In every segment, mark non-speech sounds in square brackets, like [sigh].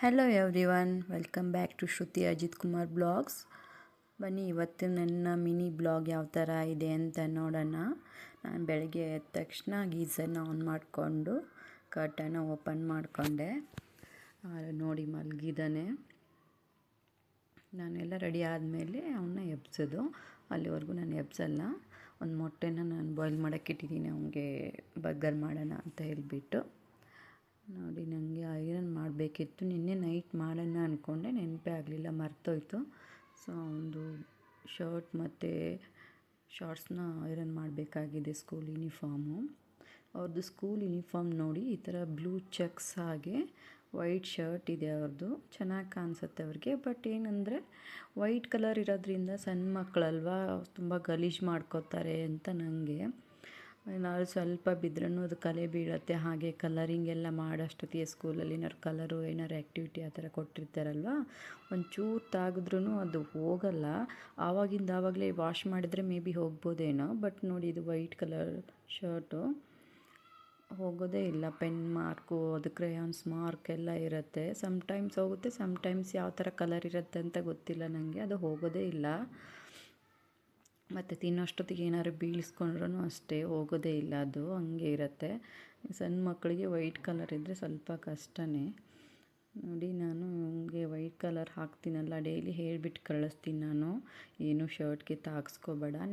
Hello everyone welcome back to Shruti Ajith Kumar blogs ಬನ್ನಿ, ಇವತ್ತು ನನ್ನ ಮಿನಿ ಬ್ಲಾಗ್ ಯಾವ ಥರ ಇದೆ ಅಂತ ನೋಡೋಣ. ನಾನು ಬೆಳಗ್ಗೆ ಎದ್ದ ತಕ್ಷಣ ಗೀಸರ್ನ ಆನ್ ಮಾಡಿಕೊಂಡು ಕರ್ಟನ್ನ ಓಪನ್ ಮಾಡಿಕೊಂಡೆ. ನೋಡಿ ಮಲಗಿದ್ದಾನೆ ನಾನೆಲ್ಲ ರೆಡಿ ಆದಮೇಲೆ ಅವನ್ನ ಎಬ್ಸೋದು. ಅಲ್ಲಿವರೆಗೂ ನಾನು ಎಬ್ಸಲ್ಲ. ಒಂದು ಮೊಟ್ಟೆನ ನಾನು ಬಾಯ್ಲ್ ಮಾಡೋಕ್ಕಿಟ್ಟಿದ್ದೀನಿ ಅವನಿಗೆ ಬರ್ಗರ್ ಮಾಡೋಣ ಅಂತ ಹೇಳಿಬಿಟ್ಟು. ನೋಡಿ ನನಗೆ ಐರನ್ ಮಾಡಬೇಕಿತ್ತು. ನಿನ್ನೆ ನೈಟ್ ಮಾಡೋಣ ಅಂದ್ಕೊಂಡೆ ನೆನಪೇ ಆಗಲಿಲ್ಲ, ಮರ್ತೋಯ್ತು. ಸೊ, ಒಂದು ಶರ್ಟ್ ಮತ್ತು ಶಾರ್ಟ್ಸ್ನ ಐರನ್ ಮಾಡಬೇಕಾಗಿದೆ ಸ್ಕೂಲ್ ಯೂನಿಫಾರ್ಮು. ಅವ್ರದ್ದು ಸ್ಕೂಲ್ ಯೂನಿಫಾರ್ಮ್ ನೋಡಿ, ಈ ಥರ ಬ್ಲೂ ಚೆಕ್ಸ್ ಹಾಗೆ ವೈಟ್ ಶರ್ಟ್ ಇದೆ ಅವ್ರದ್ದು ಚೆನ್ನಾಗಿ ಕಾಣಿಸುತ್ತೆ ಅವ್ರಿಗೆ. ಬಟ್ ಏನಂದರೆ, ವೈಟ್ ಕಲರ್ ಇರೋದ್ರಿಂದ ಸಣ್ಣ ಮಕ್ಕಳಲ್ವಾ ತುಂಬ ಗಲೀಜು ಮಾಡ್ಕೋತಾರೆ ಅಂತ ನನಗೆ ಏನಾದ್ರು ಸ್ವಲ್ಪ ಬಿದ್ರೂ ಅದು ಕಲೆ ಬೀಳುತ್ತೆ, ಹಾಗೆ ಕಲರಿಂಗ್ ಎಲ್ಲ ಮಾಡೋಷ್ಟೊತ್ತಿಗೆ ಸ್ಕೂಲಲ್ಲಿ ಏನಾದ್ರು ಕಲರು ಏನಾದ್ರು ಆ್ಯಕ್ಟಿವಿಟಿ ಆ ಥರ ಕೊಟ್ಟಿರ್ತಾರಲ್ವ? ಒಂಚೂರು ತಾಗಿದ್ರೂ ಅದು ಹೋಗಲ್ಲ. ಆವಾಗಿಂದ ಆವಾಗಲೇ ವಾಶ್ ಮಾಡಿದರೆ ಮೇ ಬಿ ಹೋಗ್ಬೋದೇನೋ ಬಟ್ ನೋಡಿ ಇದು ವೈಟ್ ಕಲರ್ ಶರ್ಟು ಹೋಗೋದೇ ಇಲ್ಲ ಪೆನ್ ಮಾರ್ಕು ಅದು ಕ್ರಯಾನ್ಸ್ ಮಾರ್ಕ್ ಎಲ್ಲ ಇರುತ್ತೆ. ಸಮ್ಟೈಮ್ಸ್ ಹೋಗುತ್ತೆ ಸಮ್ಟೈಮ್ಸ್ ಯಾವ ಥರ ಕಲರ್ ಇರುತ್ತೆ ಅಂತ ಗೊತ್ತಿಲ್ಲ ನನಗೆ ಅದು ಹೋಗೋದೇ ಇಲ್ಲ. ಮತ್ತು ತಿನ್ನೋಷ್ಟೊತ್ತಿಗೆ ಏನಾದ್ರು ಬೀಳಿಸ್ಕೊಂಡ್ರೂ ಅಷ್ಟೇ, ಹೋಗೋದೇ ಇಲ್ಲ ಅದು, ಹಂಗೆ ಇರುತ್ತೆ. ಸಣ್ಣ ಮಕ್ಕಳಿಗೆ ವೈಟ್ ಕಲರ್ ಇದ್ದರೆ ಸ್ವಲ್ಪ ಕಷ್ಟವೇ ನೋಡಿ ನಾನು ಹಂಗೆ ವೈಟ್ ಕಲರ್ ಹಾಕ್ತೀನಲ್ಲ, ಡೈಲಿ ಹೇಳಿಬಿಟ್ಟು ಕಳಿಸ್ತೀನಿ ನಾನು. ಏನು ಶರ್ಟ್ಗೆ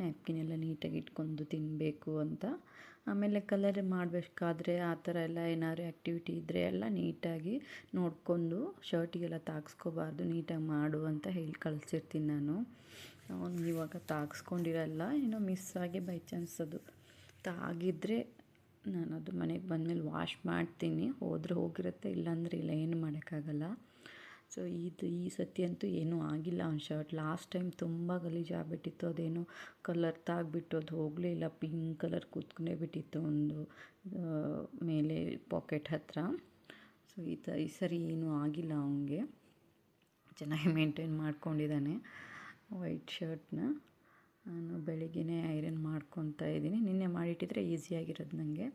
ನ್ಯಾಪ್ಕಿನ್ ಎಲ್ಲ ನೀಟಾಗಿ ಇಟ್ಕೊಂಡು ತಿನ್ನಬೇಕು ಅಂತ. ಆಮೇಲೆ ಕಲರ್ ಮಾಡಬೇಕಾದ್ರೆ ಆ ಥರ ಎಲ್ಲ ಏನಾದ್ರು ಆ್ಯಕ್ಟಿವಿಟಿ ಇದ್ದರೆ ಎಲ್ಲ ನೀಟಾಗಿ ನೋಡಿಕೊಂಡು ಶರ್ಟಿಗೆಲ್ಲ ತಾಗಿಸ್ಕೋಬಾರ್ದು, ನೀಟಾಗಿ ಮಾಡು ಅಂತ ಹೇಳಿ ಕಳಿಸಿರ್ತೀನಿ ನಾನು. ಅವನು ಇವಾಗ ತಾಗಿಸ್ಕೊಂಡಿರಲ್ಲ, ಏನೋ ಮಿಸ್ ಆಗಿ ಬೈ ಚಾನ್ಸ್ ಅದು. ತಾಗಿದ್ರೆ ನಾನು ಅದು ಮನೆಗೆ ಬಂದಮೇಲೆ ವಾಶ್ ಮಾಡ್ತೀನಿ, ಹೋದರೆ ಹೋಗಿರುತ್ತೆ, ಇಲ್ಲಾಂದರೆ ಇಲ್ಲ, ಏನು ಮಾಡೋಕ್ಕಾಗಲ್ಲ. ಸೊ ಇದು ಈ ಸತಿ ಅಂತೂ ಏನೂ ಆಗಿಲ್ಲ ಅವ್ನ ಶರ್ಟ್ ಲಾಸ್ಟ್ ಟೈಮ್ ತುಂಬ ಗಲೀಜಾಗ್ಬಿಟ್ಟಿತ್ತು ಅದೇನು ಕಲರ್ ತಾಗ್ಬಿಟ್ಟು ಅದು ಹೋಗಲೇ ಇಲ್ಲ ಪಿಂಕ್ ಕಲರ್ ಕೂತ್ಕೊಂಡೇ ಬಿಟ್ಟಿತ್ತು ಒಂದು ಮೇಲೆ ಪಾಕೆಟ್ ಹತ್ತಿರ ಸೊ ಈ ತ, ಈ ಸರಿ ಏನೂ ಆಗಿಲ್ಲ ಅವನಿಗೆ. ಚೆನ್ನಾಗಿ ಮೇಂಟೈನ್ ಮಾಡ್ಕೊಂಡಿದ್ದಾನೆ. ವೈಟ್ ಶರ್ಟ್ನ ನಾನು ಬೆಳಿಗ್ಗೆನೇ ಐರನ್ ಮಾಡ್ಕೊತಾ ಇದ್ದೀನಿ. ನಿನ್ನೆ ಮಾಡಿಟ್ಟಿದ್ರೆ ಈಸಿಯಾಗಿರೋದು ನನಗೆ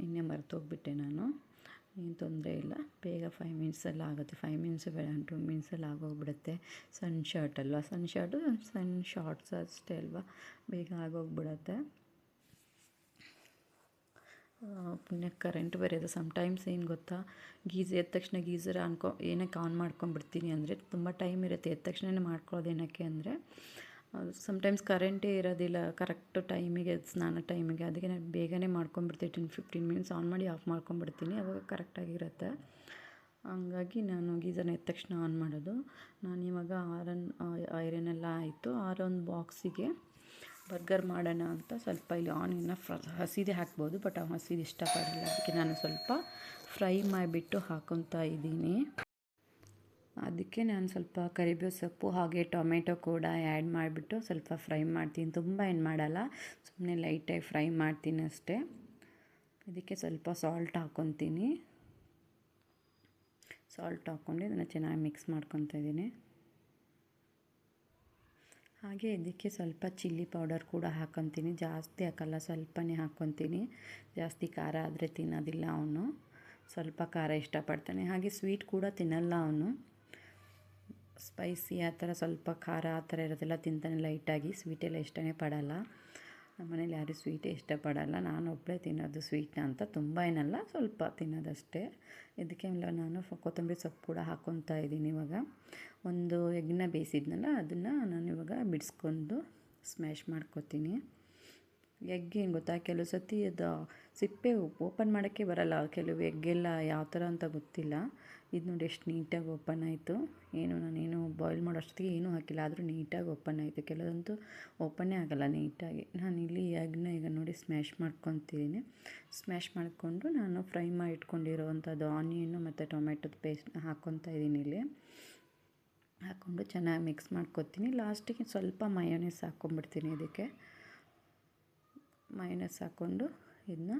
ನಿನ್ನೆ ಮರೆತೋಗ್ಬಿಟ್ಟೆ ನಾನು. ಏನು ತೊಂದರೆ ಇಲ್ಲ. ಬೇಗ ಫೈವ್ ಮಿನಿಟ್ಸಲ್ಲಿ ಆಗುತ್ತೆ. ಫೈವ್ ಮಿನಿಟ್ಸ್ ಬೇಡ ಟು ಮಿನಿಟ್ಸಲ್ಲಿ ಆಗೋಗ್ಬಿಡುತ್ತೆ. ಸಣ್ಣ ಶರ್ಟ್ ಅಲ್ವಾ? ಸಣ್ಣ ಶರ್ಟು ಸಣ್ಣ ಶಾರ್ಟ್ಸ್ ಅಷ್ಟೇ ಅಲ್ವಾ? ಬೇಗ ಆಗೋಗ್ಬಿಡುತ್ತೆ. ಪುಣ್ಯ ಕರೆಂಟ್ ಬರೆಯೋದು ಸಮ್ಟೈಮ್ಸ್ ಏನು ಗೊತ್ತಾ? ಗೀಝರ್ ಎದ್ದ ತಕ್ಷಣ ಗೀಸರ್ ಅನ್ಕೊ ಏನಕ್ಕೆ ಆನ್ ಮಾಡ್ಕೊಂಡ್ಬಿಡ್ತೀನಿ ಅಂದರೆ ತುಂಬ ಟೈಮ್ ಇರುತ್ತೆ. ಎದ್ದ ತಕ್ಷಣನೇ ಮಾಡ್ಕೊಳ್ಳೋದು ಏನಕ್ಕೆ ಅಂದರೆ ಸಮ್ಟೈಮ್ಸ್ ಕರೆಂಟೇ ಇರೋದಿಲ್ಲ. ಕರೆಕ್ಟ್ ಟೈಮಿಗೆ ಸ್ನಾನ ಟೈಮಿಗೆ ಅದಕ್ಕೆ ನಾನು ಬೇಗನೆ ಮಾಡ್ಕೊಂಡ್ಬಿಡ್ತೀನಿ. ಟೆನ್ ಫಿಫ್ಟೀನ್ ಮಿನಿಟ್ಸ್ ಆನ್ ಮಾಡಿ ಆಫ್ ಮಾಡ್ಕೊಂಬಿಡ್ತೀನಿ ಅವಾಗ ಕರೆಕ್ಟಾಗಿರುತ್ತೆ ಹಂಗಾಗಿ ನಾನು ಗೀಝರ್ನ ಎದ್ದ ತಕ್ಷಣ ಆನ್ ಮಾಡೋದು. ನಾನು ಇವಾಗ ಆರನ್ ಐರನ್ ಎಲ್ಲ ಆಯಿತು. ಆರೊಂದು ಬಾಕ್ಸಿಗೆ ಬರ್ಗರ್ ಮಾಡೋಣ ಅಂತ ಸ್ವಲ್ಪ ಇಲ್ಲಿ ಆನಿಯನ್ನ ಫ್ರ, ಹಸಿದೇ ಹಾಕ್ಬೋದು, ಬಟ್ ಆ ಹಸಿದು ಇಷ್ಟಪಡಲ್ಲ. ಅದಕ್ಕೆ ನಾನು ಸ್ವಲ್ಪ ಫ್ರೈ ಮಾಡಿಬಿಟ್ಟು ಹಾಕೊತಾ ಇದ್ದೀನಿ. ಅದಕ್ಕೆ ನಾನು ಸ್ವಲ್ಪ ಕರಿಬೇವು ಸೊಪ್ಪು ಹಾಗೆ ಟೊಮೆಟೊ ಕೂಡ ಆ್ಯಡ್ ಮಾಡಿಬಿಟ್ಟು ಸ್ವಲ್ಪ ಫ್ರೈ ಮಾಡ್ತೀನಿ. ತುಂಬ ಏನು ಮಾಡಲ್ಲ, ಸುಮ್ಮನೆ ಲೈಟಾಗಿ ಫ್ರೈ ಮಾಡ್ತೀನಿ ಅಷ್ಟೇ. ಇದಕ್ಕೆ ಸ್ವಲ್ಪ ಸಾಲ್ಟ್ ಹಾಕ್ಕೊತೀನಿ ಸಾಲ್ಟ್ ಹಾಕ್ಕೊಂಡು ಇದನ್ನು ಚೆನ್ನಾಗಿ ಮಿಕ್ಸ್ ಮಾಡ್ಕೊತಾ ಇದ್ದೀನಿ. ಹಾಗೆ ಇದಕ್ಕೆ ಸ್ವಲ್ಪ ಚಿಲ್ಲಿ ಪೌಡರ್ ಕೂಡ ಹಾಕ್ಕೊತೀನಿ ಜಾಸ್ತಿ ಹಾಕಲ್ಲ, ಸ್ವಲ್ಪನೇ ಹಾಕ್ಕೊತೀನಿ ಜಾಸ್ತಿ ಖಾರ ಆದರೆ ತಿನ್ನೋದಿಲ್ಲ ಅವನು. ಸ್ವಲ್ಪ ಖಾರ ಇಷ್ಟಪಡ್ತಾನೆ. ಹಾಗೆ ಸ್ವೀಟ್ ಕೂಡ ತಿನ್ನಲ್ಲ ಅವನು. ಸ್ಪೈಸಿ ಆ ಥರ ಸ್ವಲ್ಪ ಖಾರ ಆ ಥರ ಇರೋದೆಲ್ಲ ತಿಂತಾನೆ ಲೈಟಾಗಿ. ಸ್ವೀಟೆಲ್ಲ ಇಷ್ಟನೇ ಪಡಲ್ಲ. ನಮ್ಮ ಮನೇಲಿ ಯಾರೂ ಸ್ವೀಟೇ ಇಷ್ಟಪಡಲ್ಲ. ನಾನು ಒಬ್ಬಳೇ ತಿನ್ನೋದು ಸ್ವೀಟ್ನ ಅಂತ ತುಂಬ ಏನಲ್ಲ, ಸ್ವಲ್ಪ ತಿನ್ನೋದಷ್ಟೇ. ಇದಕ್ಕೆ ನಾನು ಕೊತ್ತಂಬರಿ ಸೊಪ್ಪು ಕೂಡ ಹಾಕ್ಕೊತಾ ಇದ್ದೀನಿ ಇವಾಗ. ಒಂದು ಎಗ್ನ ಬೇಯಿಸಿದ್ನಲ್ಲ, ಅದನ್ನು ನಾನು ಇವಾಗ ಬಿಡಿಸ್ಕೊಂಡು ಸ್ಮ್ಯಾಶ್ ಮಾಡ್ಕೊತೀನಿ. ಎಗ್ ಏನು ಗೊತ್ತಾ? ಕೆಲವು ಸತಿ ಅದು ಸಿಪ್ಪೆ ಓಪನ್ ಮಾಡೋಕ್ಕೆ ಬರಲ್ಲ. ಕೆಲವು ಎಗ್ಗೆಲ್ಲ ಯಾವ ಥರ ಅಂತ ಗೊತ್ತಿಲ್ಲ. ಇದು ನೋಡಿ ಎಷ್ಟು ನೀಟಾಗಿ ಓಪನ್ ಆಯಿತು. ಏನು, ನಾನೇನು ಬಾಯ್ಲ್ ಮಾಡೋ ಅಷ್ಟೊತ್ತಿಗೆ ಏನೂ ಹಾಕಿಲ್ಲ. ಆದರೂ ನೀಟಾಗಿ ಓಪನ್ ಆಯಿತು. ಕೆಲವಂತೂ ಓಪನ್ನೇ ಆಗಲ್ಲ ನೀಟಾಗಿ. ನಾನು ಇಲ್ಲಿ ಎಗ್ನ ಈಗ ನೋಡಿ ಸ್ಮ್ಯಾಶ್ ಮಾಡ್ಕೊತಿದ್ದೀನಿ. ಸ್ಮ್ಯಾಶ್ ಮಾಡಿಕೊಂಡು ನಾನು ಫ್ರೈ ಮಾಡಿ ಇಟ್ಕೊಂಡಿರೋವಂಥದ್ದು ಆನಿಯನ್ನು ಮತ್ತು ಟೊಮೆಟೊದ ಪೇಸ್ಟ್ ಹಾಕ್ಕೊತಾ ಇದ್ದೀನಿ ಇಲ್ಲಿ. ಹಾಕ್ಕೊಂಡು ಚೆನ್ನಾಗಿ ಮಿಕ್ಸ್ ಮಾಡ್ಕೊತೀನಿ. ಲಾಸ್ಟಿಗೆ ಸ್ವಲ್ಪ ಮಯೋನೈಸ್ ಹಾಕ್ಕೊಂಬಿಡ್ತೀನಿ ಇದಕ್ಕೆ. ಮೈನಸ್ ಹಾಕ್ಕೊಂಡು ಇದನ್ನ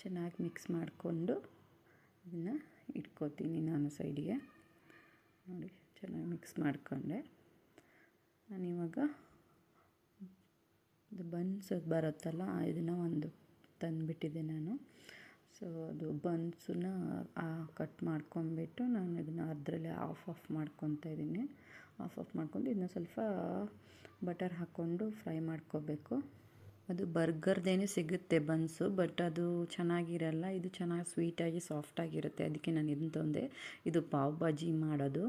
ಚೆನ್ನಾಗಿ ಮಿಕ್ಸ್ ಮಾಡಿಕೊಂಡು ಇದನ್ನು ಇಟ್ಕೋತೀನಿ ನಾನು ಸೈಡಿಗೆ ನೋಡಿ, ಚೆನ್ನಾಗಿ ಮಿಕ್ಸ್ ಮಾಡಿಕೊಂಡೆ. ನಾನಿವಾಗ ಇದು ಬನ್ಸ್ ಬರುತ್ತಲ್ಲ, ಇದನ್ನು ಒಂದು ತಂದುಬಿಟ್ಟಿದ್ದೆ ನಾನು. ಸೊ ಅದು ಬನ್ಸನ್ನ ಕಟ್ ಮಾಡ್ಕೊಂಬಿಟ್ಟು ನಾನು ಇದನ್ನು ಅದರಲ್ಲೇ ಆಫ್ ಆಫ್ ಮಾಡ್ಕೊತಾ ಇದ್ದೀನಿ. ಆಫ್ ಆಫ್ ಮಾಡ್ಕೊಂಡು ಇದನ್ನ ಸ್ವಲ್ಪ ಬಟರ್ ಹಾಕ್ಕೊಂಡು ಫ್ರೈ ಮಾಡ್ಕೋಬೇಕು. ಅದು ಬರ್ಗರ್ದೇನೆ ಸಿಗುತ್ತೆ ಬನ್ಸು, ಬಟ್ ಅದು ಚೆನ್ನಾಗಿರಲ್ಲ. ಇದು ಚೆನ್ನಾಗಿ ಸ್ವೀಟಾಗಿ, ಸಾಫ್ಟಾಗಿರುತ್ತೆ. ಅದಕ್ಕೆ ನಾನು ಇದನ್ನು ತಂದೆ. ಇದು ಪಾವ್ ಭಾಜಿ ಮಾಡೋದು.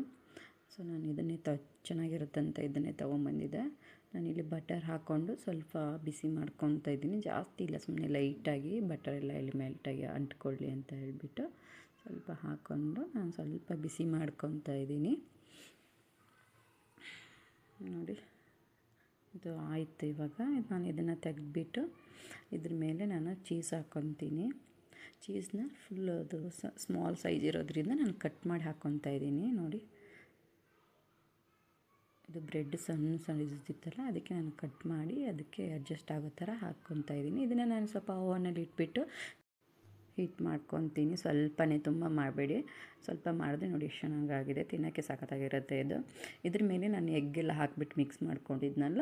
ಸೊ, ನಾನು ಇದನ್ನೇ ತ ಚೆನ್ನಾಗಿರುತ್ತೆ ಅಂತ ಇದನ್ನೇ ತೊಗೊಂಬಂದಿದ್ದೆ. ನಾನಿಲ್ಲಿ ಬಟರ್ ಹಾಕ್ಕೊಂಡು ಸ್ವಲ್ಪ ಬಿಸಿ ಮಾಡ್ಕೊತಾ ಇದ್ದೀನಿ. ಜಾಸ್ತಿ ಇಲ್ಲ ಸುಮ್ಮನೆ ಲೈಟಾಗಿ ಬಟರ್ ಎಲ್ಲ ಇಲ್ಲಿ ಮೆಲ್ಟಾಗಿ ಅಂಟ್ಕೊಳ್ಳಿ ಅಂತ ಹೇಳಿಬಿಟ್ಟು ಸ್ವಲ್ಪ ಹಾಕ್ಕೊಂಡು ನಾನು ಸ್ವಲ್ಪ ಬಿಸಿ ಮಾಡ್ಕೊತಾ ಇದ್ದೀನಿ. ನೋಡಿ. ಇದು ಆಯಿತು ಇವಾಗ. ನಾನು ಇದನ್ನು ತೆಗೆದ್ಬಿಟ್ಟು ಇದ್ರ ಮೇಲೆ ನಾನು ಚೀಸ್ ಹಾಕ್ಕೊತೀನಿ ಚೀಸ್ನ ಫುಲ್ ಅದು ಸ್ಮಾಲ್ ಸೈಜ್ ಇರೋದ್ರಿಂದ ನಾನು ಕಟ್ ಮಾಡಿ ಹಾಕ್ಕೊತಾ ಇದ್ದೀನಿ. ನೋಡಿ. ಇದು ಬ್ರೆಡ್ ಸಣ್ಣ ಇತ್ತಲ್ಲ ಅದಕ್ಕೆ ನಾನು ಕಟ್ ಮಾಡಿ ಅದಕ್ಕೆ ಅಡ್ಜಸ್ಟ್ ಆಗೋ ಥರ ಹಾಕ್ಕೊತಾ ಇದ್ದೀನಿ. ಇದನ್ನು ನಾನು ಸ್ವಲ್ಪ ಓವನಲ್ಲಿ ಇಟ್ಬಿಟ್ಟು ಹೀಟ್ ಮಾಡ್ಕೊತೀನಿ. ಸ್ವಲ್ಪನೇ ತುಂಬ ಮಾಡಬೇಡಿ. ಸ್ವಲ್ಪ ಮಾಡಿದ್ರೆ ನೋಡಿ ಎಷ್ಟು ಚೆನ್ನಾಗಾಗಿದೆ. ತಿನ್ನೋಕ್ಕೆ ಸಖತ್ತಾಗಿರುತ್ತೆ ಇದು. ಇದ್ರ ಮೇಲೆ ನಾನು ಎಗ್ಗೆಲ್ಲ ಹಾಕ್ಬಿಟ್ಟು ಮಿಕ್ಸ್ ಮಾಡ್ಕೊಂಡಿದ್ನಲ್ಲ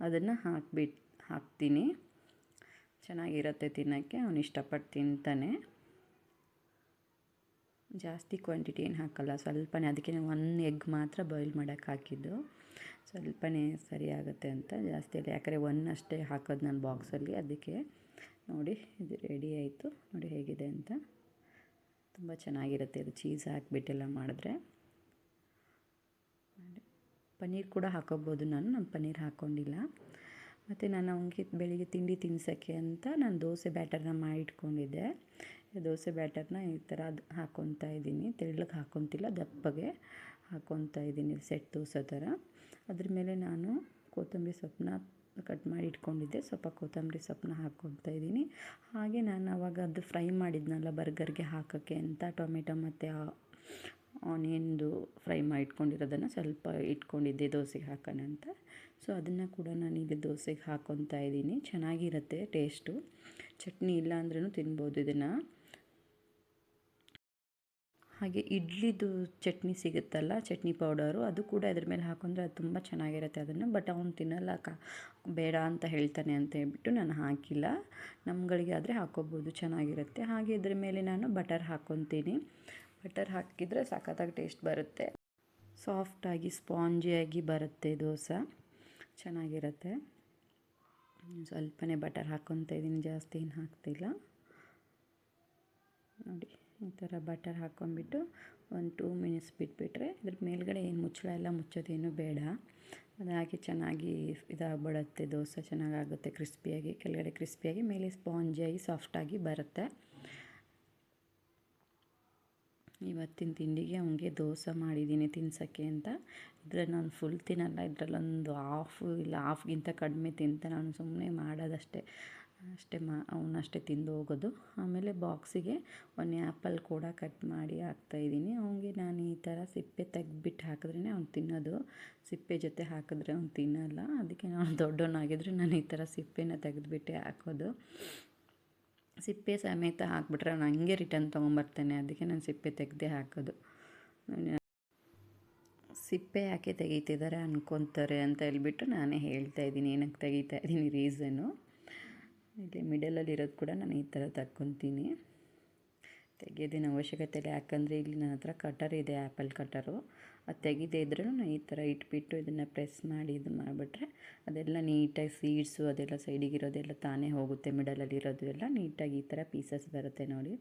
ಅದನ್ನು ಹಾಕ್ಬಿಟ್, ಹಾಕ್ತೀನಿ. ಚೆನ್ನಾಗಿರುತ್ತೆ ತಿನ್ನೋಕ್ಕೆ, ಅವನು ಇಷ್ಟಪಟ್ಟು ತಿಂತಾನೆ. ಜಾಸ್ತಿ ಕ್ವಾಂಟಿಟಿ ಏನು ಹಾಕಲ್ಲ, ಸ್ವಲ್ಪನೇ, ಅದಕ್ಕೆ ಒಂದು ಎಗ್ ಮಾತ್ರ ಬಾಯ್ಲ್ ಮಾಡೋಕ್ಕೆ ಹಾಕಿದ್ದು. ಸ್ವಲ್ಪನೇ ಸರಿ ಆಗುತ್ತೆ ಅಂತ ಜಾಸ್ತಿ ಅಲ್ಲ, ಯಾಕಂದರೆ ಒನ್ ಅಷ್ಟೇ ಹಾಕೋದು ನಾನು ಬಾಕ್ಸಲ್ಲಿ ಅದಕ್ಕೆ ನೋಡಿ ಇದು ರೆಡಿ ಆಯಿತು. ನೋಡಿ ಹೇಗಿದೆ ಅಂತ. ತುಂಬ ಚೆನ್ನಾಗಿರುತ್ತೆ, ಇದು ಚೀಸ್ ಹಾಕಿಬಿಟ್ಟೆಲ್ಲ ಮಾಡಿದ್ರೆ. ಪನ್ನೀರ್ ಕೂಡ ಹಾಕೋಬೋದು ನಾನು ನಾನು ಪನ್ನೀರ್ ಹಾಕ್ಕೊಂಡಿಲ್ಲ ಮತ್ತು ನಾನು ಅವನಿಗೆ ಬೆಳಿಗ್ಗೆ ತಿಂಡಿ ತಿನ್ಸೋಕ್ಕೆ ಅಂತ ನಾನು ದೋಸೆ ಬ್ಯಾಟರ್ನ ಮಾಡಿಟ್ಕೊಂಡಿದ್ದೆ ದೋಸೆ ಬ್ಯಾಟರ್ನ ಈ ಥರ ಅದು ಹಾಕ್ಕೊತಾ ಇದ್ದೀನಿ. ತೆಳ್ಳಗೆ ಹಾಕ್ಕೊತಿಲ್ಲ ದಪ್ಪಗೆ ಹಾಕ್ಕೊತಾ ಇದ್ದೀನಿ ಸೆಟ್ ದೋಸೆ ಥರ. ಅದ್ರ ಮೇಲೆ ನಾನು ಕೊತ್ತಂಬರಿ ಸೊಪ್ಪನ್ನ ಕಟ್ ಮಾಡಿ ಇಟ್ಕೊಂಡಿದ್ದೆ. ಸ್ವಲ್ಪ ಕೊತ್ತಂಬರಿ ಸೊಪ್ಪನ್ನ ಹಾಕ್ಕೊತಾ ಇದ್ದೀನಿ. ಹಾಗೆ ನಾನು ಅವಾಗ ಅದು ಫ್ರೈ ಮಾಡಿದ್ನಲ್ಲ ಬರ್ಗರ್ಗೆ ಹಾಕೋಕ್ಕೆ ಅಂತ, ಟೊಮೆಟೊ ಮತ್ತು ಆನಿಯನ್ದು ಫ್ರೈ ಮಾಡಿ ಇಟ್ಕೊಂಡಿರೋದನ್ನು ಸ್ವಲ್ಪ ಇಟ್ಕೊಂಡಿದ್ದೆ ದೋಸೆಗೆ ಹಾಕೋಣ ಅಂತ. ಸೊ, ಅದನ್ನು ಕೂಡ ನಾನು ಈಗ ದೋಸೆಗೆ ಹಾಕೊತಾ ಇದ್ದೀನಿ. ಚೆನ್ನಾಗಿರುತ್ತೆ ಟೇಸ್ಟು. ಚಟ್ನಿ ಇಲ್ಲ ಅಂದ್ರೂ ತಿನ್ಬೋದು ಇದನ್ನು. ಹಾಗೆ ಇಡ್ಲಿದು ಚಟ್ನಿ ಸಿಗುತ್ತಲ್ಲ, ಚಟ್ನಿ ಪೌಡರು, ಅದು ಕೂಡ ಇದ್ರ ಮೇಲೆ ಹಾಕೊಂಡ್ರೆ ಅದು ತುಂಬ ಚೆನ್ನಾಗಿರುತ್ತೆ ಅದನ್ನು. ಬಟ್ ಅವ್ನು ತಿನ್ನಲ್ಲ ಕ ಬೇಡ ಅಂತ ಹೇಳ್ತಾನೆ ಅಂತ ಹೇಳ್ಬಿಟ್ಟು ನಾನು ಹಾಕಿಲ್ಲ. ನಮ್ಗಳಿಗೆ ಆದರೆ ಹಾಕೋಬೋದು, ಚೆನ್ನಾಗಿರುತ್ತೆ. ಹಾಗೆ ಇದ್ರ ಮೇಲೆ ನಾನು ಬಟರ್ ಹಾಕ್ಕೊತೀನಿ ಬಟರ್ ಹಾಕಿದರೆ ಸಖತ್ತಾಗಿ ಟೇಸ್ಟ್ ಬರುತ್ತೆ. ಸಾಫ್ಟಾಗಿ ಸ್ಪಾಂಜಿಯಾಗಿ ಬರುತ್ತೆ ದೋಸೆ. ಚೆನ್ನಾಗಿರುತ್ತೆ. ಸ್ವಲ್ಪನೇ ಬಟರ್ ಹಾಕ್ಕೊತಾ ಇದ್ದೀನಿ ಜಾಸ್ತಿ ಏನು ಹಾಕ್ತಿಲ್ಲ. ನೋಡಿ, ಈ ಥರ ಬಟರ್ ಹಾಕ್ಕೊಂಡ್ಬಿಟ್ಟು ಒಂದು ಟೂ ಮಿನಿಟ್ಸ್ ಬಿಟ್ಬಿಟ್ರೆ ಇದ್ರ ಮೇಲ್ಗಡೆ ಏನು ಮುಚ್ಚಳ ಎಲ್ಲ ಮುಚ್ಚೋದೇನು ಬೇಡ. ಅದು ಚೆನ್ನಾಗಿ ಇದಾಗ್ಬಿಡತ್ತೆ ದೋಸೆ, ಚೆನ್ನಾಗಾಗುತ್ತೆ ಕ್ರಿಸ್ಪಿಯಾಗಿ ಕೆಳಗಡೆ ಕ್ರಿಸ್ಪಿಯಾಗಿ ಮೇಲೆ ಸ್ಪಾಂಜಿಯಾಗಿ ಸಾಫ್ಟಾಗಿ ಬರುತ್ತೆ. ಇವತ್ತಿನ ತಿಂಡಿಗೆ ಅವನಿಗೆ ದೋಸೆ ಮಾಡಿದ್ದೀನಿ ತಿನ್ಸೋಕ್ಕೆ ಅಂತ. ಇದ್ರಲ್ಲಿ ನಾನು ಫುಲ್ ತಿನ್ನಲ್ಲ. ಇದರಲ್ಲೊಂದು ಹಾಫ್ ಇಲ್ಲ ಹಾಫ್ಗಿಂತ ಕಡಿಮೆ ತಿಂತ. ನಾನು ಸುಮ್ಮನೆ ಮಾಡೋದಷ್ಟೇ. ಅಷ್ಟೇ ಮಾ ಅವನಷ್ಟೇ ತಿಂದು ಹೋಗೋದು. ಆಮೇಲೆ ಬಾಕ್ಸಿಗೆ ಒಂದು ಆ್ಯಪಲ್ ಕೂಡ ಕಟ್ ಮಾಡಿ ಹಾಕ್ತಾಯಿದ್ದೀನಿ ಅವನಿಗೆ ನಾನು ಈ ಥರ ಸಿಪ್ಪೆ ತೆಗ್ದುಬಿಟ್ಟು ಹಾಕಿದ್ರೇ ಅವ್ನು ತಿನ್ನೋದು. ಸಿಪ್ಪೆ ಜೊತೆ ಹಾಕಿದ್ರೆ ಅವ್ನು ತಿನ್ನಲ್ಲ. ಅದಕ್ಕೆ ನಾನು [laughs] ದೊಡ್ಡವನಾಗಿದ್ದರೆ ನಾನು ಈ ಥರ ಸಿಪ್ಪೆನ ತೆಗೆದುಬಿಟ್ಟೆ ಹಾಕೋದು. ಸಿಪ್ಪೆ ಸಮೇತ ಹಾಕ್ಬಿಟ್ರೆ ನಾನು ಹಂಗೆ ರಿಟರ್ನ್ ತೊಗೊಂಬರ್ತೇನೆ. ಅದಕ್ಕೆ ನಾನು ಸಿಪ್ಪೆ ತೆಗೆದೇ ಹಾಕೋದು. ಸಿಪ್ಪೆ ಯಾಕೆ ತೆಗೀತಿದ್ದಾರೆ ಅನ್ಕೊತಾರೆ ಅಂತ ಹೇಳ್ಬಿಟ್ಟು ನಾನೇ ಹೇಳ್ತಾ ಇದ್ದೀನಿ. ಏನಕ್ಕೆ ತೆಗಿತಾ ಇದ್ದೀನಿ ರೀಸನ್ನು. ಇಲ್ಲಿ ಮಿಡಲಲ್ಲಿ ಇರೋದು ಕೂಡ ನಾನು ಈ ಥರ ತಕ್ಕೊತೀನಿ. ತೆಗೆಯೋದಿನ ಅವಶ್ಯಕತೆ ಇಲ್ಲ ಯಾಕಂದರೆ ಇಲ್ಲಿ ನನ್ನ ಹತ್ರ ಕಟರ್ ಇದೆ, ಆ್ಯಪಲ್ ಕಟರು. ಅದು ತೆಗೆದೇ ಇದ್ರೂ ಈ ಥರ ಇಟ್ಬಿಟ್ಟು ಇದನ್ನು ಪ್ರೆಸ್ ಮಾಡಿ ಇದು ಮಾಡಿಬಿಟ್ರೆ ಅದೆಲ್ಲ ನೀಟಾಗಿ ಸೀಡ್ಸು ಅದೆಲ್ಲ ಸೈಡಿಗೆ ಇರೋದೆಲ್ಲ ತಾನೇ ಹೋಗುತ್ತೆ ಮಿಡಲಲ್ಲಿ ಇರೋದು ಎಲ್ಲ ನೀಟಾಗಿ ಈ ಥರ ಪೀಸಸ್ ಬರುತ್ತೆ ನೋಡಿ.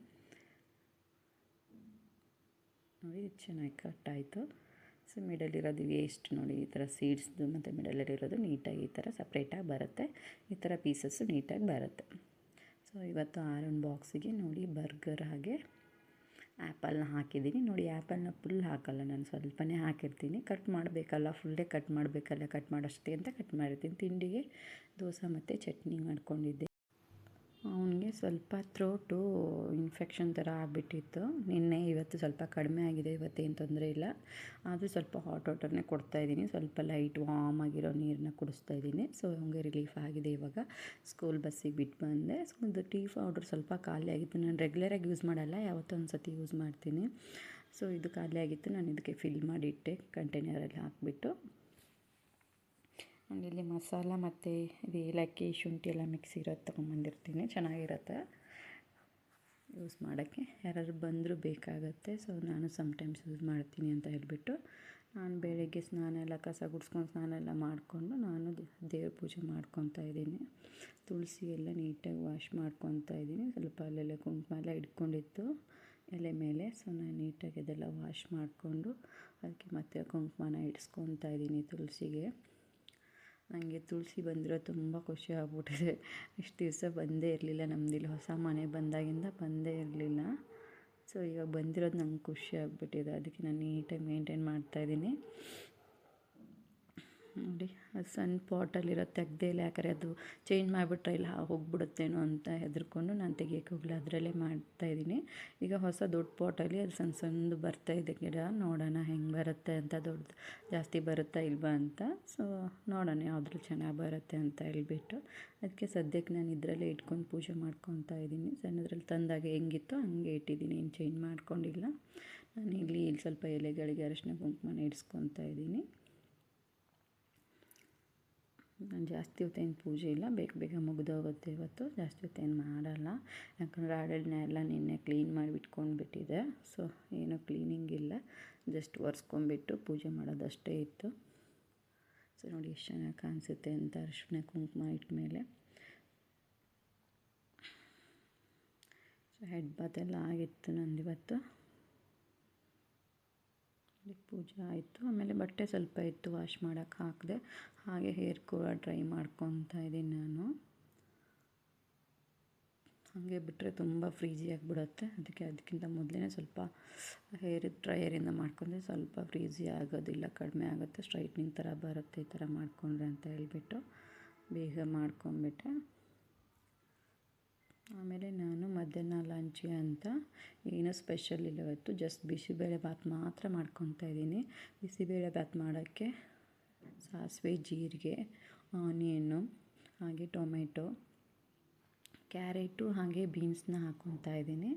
ನೋಡಿ ಚೆನ್ನಾಗಿ ಕಟ್ ಆಯಿತು. ಸೊ, ಮಿಡಲಿರೋದು ವೇಸ್ಟ್ ನೋಡಿ, ಈ ಥರ ಸೀಡ್ಸ್ದು ಮತ್ತು ಮಿಡಲಲ್ಲಿರೋದು ನೀಟಾಗಿ ಈ ಥರ ಸಪ್ರೇಟಾಗಿ ಬರುತ್ತೆ. ಈ ಥರ ಪೀಸಸ್ಸು ನೀಟಾಗಿ ಬರುತ್ತೆ. ಸೊ, ಇವತ್ತು ಆರೊಂದು ಬಾಕ್ಸಿಗೆ ನೋಡಿ ಬರ್ಗರ್ ಹಾಗೆ ಆ್ಯಪಲ್ನ ಹಾಕಿದ್ದೀನಿ. ನೋಡಿ, ಆ್ಯಪಲ್ನ ಫುಲ್ ಹಾಕಲ್ಲ ನಾನು. ಸ್ವಲ್ಪನೇ ಹಾಕಿರ್ತೀನಿ. ಕಟ್ ಮಾಡಬೇಕಲ್ಲ ಫುಲ್ಲೇ ಕಟ್ ಮಾಡಬೇಕಲ್ಲ, ಕಟ್ ಮಾಡೋಷ್ಟೇ ಅಂತ ಕಟ್ ಮಾಡಿರ್ತೀನಿ. ತಿಂಡಿಗೆ ದೋಸೆ ಮತ್ತು ಚಟ್ನಿ ಮಾಡ್ಕೊಂಡಿದ್ದೆ. ಸ್ವಲ್ಪ ಥ್ರೋಟು ಇನ್ಫೆಕ್ಷನ್ ಥರ ಆಗಿಬಿಟ್ಟಿತ್ತು. ನಿನ್ನೆ ಇವತ್ತು ಸ್ವಲ್ಪ ಕಡಿಮೆ ಆಗಿದೆ, ಇವತ್ತೇನು ತೊಂದರೆ ಇಲ್ಲ. ಆದರೂ ಸ್ವಲ್ಪ ಹಾಟ್ ವಾಟರ್ನೇ ಕೊಡ್ತಾಯಿದ್ದೀನಿ ಸ್ವಲ್ಪ ಲೈಟ್ ವಾಮ್ ಆಗಿರೋ ನೀರನ್ನ ಕುಡಿಸ್ತಾ ಇದ್ದೀನಿ. ಸೊ ಹಂಗೆ ರಿಲೀಫ್ ಆಗಿದೆ ಇವಾಗ. ಸ್ಕೂಲ್ ಬಸ್ಸಿಗೆ ಬಿಟ್ಟು ಬಂದೆ. ಒಂದು ಟೀ ಪೌಡ್ರ್ ಸ್ವಲ್ಪ ಖಾಲಿ ಆಗಿತ್ತು. ನಾನು ರೆಗ್ಯುಲರಾಗಿ ಯೂಸ್ ಮಾಡಲ್ಲ, ಯಾವತ್ತೋ ಒಂದು ಸತಿ ಯೂಸ್ ಮಾಡ್ತೀನಿ. ಸೊ ಇದು ಖಾಲಿ ಆಗಿತ್ತು. ನಾನು ಇದಕ್ಕೆ ಫಿಲ್ ಮಾಡಿಟ್ಟೆ ಕಂಟೈನರಲ್ಲಿ ಹಾಕಿಬಿಟ್ಟು. ಇಲ್ಲಿ ಮಸಾಲ ಮತ್ತು ಇದು ಏಲಕ್ಕಿ, ಶುಂಠಿ ಎಲ್ಲ ಮಿಕ್ಸ್ ಇರೋದು ತೊಗೊಂಬಂದಿರ್ತೀನಿ. ಚೆನ್ನಾಗಿರುತ್ತೆ. ಯೂಸ್ ಮಾಡೋಕ್ಕೆ ಯಾರಾದ್ರು ಬಂದರೂ ಬೇಕಾಗತ್ತೆ. ಸೊ ನಾನು ಸಮ್ಟೈಮ್ಸ್ ಯೂಸ್ ಮಾಡ್ತೀನಿ ಅಂತ ಹೇಳಿಬಿಟ್ಟು ನಾನು ಬೆಳಗ್ಗೆ ಸ್ನಾನ ಎಲ್ಲ, ಕಸ ಗುಡಿಸ್ಕೊಂಡು ಸ್ನಾನ ಎಲ್ಲ ಮಾಡಿಕೊಂಡು ನಾನು ದೇವ್ರ ಪೂಜೆ ಮಾಡ್ಕೊತಾ ಇದ್ದೀನಿ. ತುಳಸಿ ಎಲ್ಲ ನೀಟಾಗಿ ವಾಶ್ ಮಾಡ್ಕೊತಾ ಇದ್ದೀನಿ. ಸ್ವಲ್ಪ ಅಲ್ಲೆಲ್ಲ ಕುಂಕುಮ ಎಲ್ಲ ಇಟ್ಕೊಂಡಿತ್ತು ಎಲೆ ಮೇಲೆ. ಸೊ ನಾನು ನೀಟಾಗಿ ಅದೆಲ್ಲ ವಾಶ್ ಮಾಡಿಕೊಂಡು ಅದಕ್ಕೆ ಮತ್ತೆ ಕುಂಕುಮನ ಇಡಿಸ್ಕೊತಾ ಇದ್ದೀನಿ ತುಳಸಿಗೆ. ನನಗೆ ತುಳಸಿ ಬಂದಿರೋ ತುಂಬ ಖುಷಿ ಆಗ್ಬಿಟ್ಟಿದೆ. ಇಷ್ಟು ದಿವಸ ಬಂದೇ ಇರಲಿಲ್ಲ ನಮ್ಮದಿಲ್ಲಿ ಹೊಸ ಮನೆ ಬಂದಾಗಿಂದ ಬಂದೇ ಇರಲಿಲ್ಲ. ಸೊ ಇವಾಗ ಬಂದಿರೋದು ನಂಗೆ ಖುಷಿ ಆಗಿಬಿಟ್ಟಿದೆ. ಅದಕ್ಕೆ ನಾನು ನೀಟಾಗಿ ಮೇಂಟೈನ್ ಮಾಡ್ತಾಯಿದ್ದೀನಿ ನೋಡಿ ಅದು ಸಣ್ಣ ಪಾಟಲ್ಲಿರೋ ತೆಗ್ದೇ ಇಲ್ಲ, ಯಾಕಂದರೆ ಅದು ಚೇಂಜ್ ಮಾಡಿಬಿಟ್ರೆ ಇಲ್ಲ, ಹೋಗ್ಬಿಡುತ್ತೇನೋ ಅಂತ ಹೆದರ್ಕೊಂಡು ನಾನು ತೆಗಿಯೋಕೆ ಹೋಗಲ್ಲ ಅದರಲ್ಲೇ ಮಾಡ್ತಾಯಿದ್ದೀನಿ ಈಗ ಹೊಸ ದೊಡ್ಡ ಪಾಟಲ್ಲಿ ಅದು ಸಣ್ಣ ಸಣ್ಣದು ಬರ್ತಾಯಿದೆ ಗಿಡ, ನೋಡೋಣ ಹೆಂಗೆ ಬರುತ್ತೆ ಅಂತ ದೊಡ್ಡದು ಜಾಸ್ತಿ ಬರುತ್ತಾ ಇಲ್ವಾ ಅಂತ. ಸೊ ನೋಡೋಣ ಯಾವುದ್ರಲ್ಲಿ ಚೆನ್ನಾಗಿ ಬರುತ್ತೆ ಅಂತ ಹೇಳ್ಬಿಟ್ಟು, ಅದಕ್ಕೆ ಸದ್ಯಕ್ಕೆ ನಾನು ಇದರಲ್ಲೇ ಇಟ್ಕೊಂಡು ಪೂಜೆ ಮಾಡ್ಕೊತಾ ಇದ್ದೀನಿ. ಸಣ್ಣದ್ರಲ್ಲಿ ತಂದಾಗ ಹೆಂಗಿತ್ತು ಹಂಗೆ ಇಟ್ಟಿದ್ದೀನಿ, ಏನು ಚೇಂಜ್ ಮಾಡ್ಕೊಂಡಿಲ್ಲ. ನಾನು ಇಲ್ಲಿ ಇಲ್ಲಿ ಸ್ವಲ್ಪ ಎಲೆಗಳಿಗೆ ಅರಶಿನ ಕುಂಕುಮನ ಇಡ್ಸ್ಕೊತಾ ಇದ್ದೀನಿ. ನಾನು ಜಾಸ್ತಿ ಹೊತ್ತೇನು ಪೂಜೆ ಇಲ್ಲ. ಬೇಗ ಬೇಗ ಮುಗಿದೋಗುತ್ತೆ ಇವತ್ತು. ಜಾಸ್ತಿ ಹೊತ್ತೇನು ಮಾಡಲ್ಲ. ಯಾಕಂದರೆ ಆಡಳಿನ ಎಲ್ಲ ನಿನ್ನೆ ಕ್ಲೀನ್ ಮಾಡಿಬಿಟ್ಕೊಂಡು ಬಿಟ್ಟಿದೆ ಸೊ, ಏನೂ ಕ್ಲೀನಿಂಗ್ ಇಲ್ಲ. ಜಸ್ಟ್ ಒರೆಸ್ಕೊಂಬಿಟ್ಟು ಪೂಜೆ ಮಾಡೋದಷ್ಟೇ ಇತ್ತು. ಸೊ, ನೋಡಿ ಎಷ್ಟು ಚೆನ್ನಾಗಿ ಕಾಣಿಸುತ್ತೆ ಅಂತ ಅರಿಶಿನ ಕುಂಕುಮ ಇಟ್ಮೇಲೆ. ಸೊ ಹೆಡ್ ಬಾತ್ ಎಲ್ಲ ಆಗಿತ್ತು ನಂದು ಇವತ್ತು. ಪೂಜೆ ಆಯಿತು. ಆಮೇಲೆ ಬಟ್ಟೆ ಸ್ವಲ್ಪ ಇತ್ತು ವಾಶ್ ಮಾಡೋಕ್ಕೆ ಹಾಕಿದೆ. ಹಾಗೆ ಹೇರ್ ಕೂಡ ಡ್ರೈ ಮಾಡ್ಕೊತಾ ಇದ್ದೀನಿ ನಾನು. ಹಾಗೆ ಬಿಟ್ಟರೆ ತುಂಬ ಫ್ರೀಜಿ ಆಗಿಬಿಡುತ್ತೆ. ಅದಕ್ಕೆ ಅದಕ್ಕಿಂತ ಮೊದಲೇ ಸ್ವಲ್ಪ ಹೇರ್ ಡ್ರೈಯರಿಂದ ಮಾಡ್ಕೊಂಡ್ರೆ ಸ್ವಲ್ಪ ಫ್ರೀಜಿ ಆಗೋದಿಲ್ಲ, ಕಡಿಮೆ ಆಗುತ್ತೆ ಸ್ಟ್ರೈಟ್ನಿಂಗ್ ಥರ ಬರುತ್ತೆ ಈ ಥರ ಮಾಡಿಕೊಂಡ್ರೆ ಅಂತ ಹೇಳ್ಬಿಟ್ಟು ಬೇಗ ಮಾಡ್ಕೊಂಬಿಟ್ಟೆ ಆಮೇಲೆ ನಾನು ಮಧ್ಯಾಹ್ನ ಲಂಚ್ಗೆ ಅಂತ ಏನೂ ಸ್ಪೆಷಲ್ ಇಲ್ಲ ಇವತ್ತು ಜಸ್ಟ್ ಬಿಸಿಬೇಳೆ ಭಾತ್ ಮಾತ್ರ ಮಾಡ್ಕೊತಾ ಇದ್ದೀನಿ. ಬಿಸಿಬೇಳೆ ಭಾತ್ ಮಾಡೋಕ್ಕೆ ಸಾಸಿವೆ, ಜೀರಿಗೆ, ಆನಿಯನ್ನು, ಹಾಗೆ ಟೊಮೆಟೊ, ಕ್ಯಾರೆಟು, ಹಾಗೆ ಬೀನ್ಸ್ನ ಹಾಕ್ಕೊತಾ ಇದ್ದೀನಿ.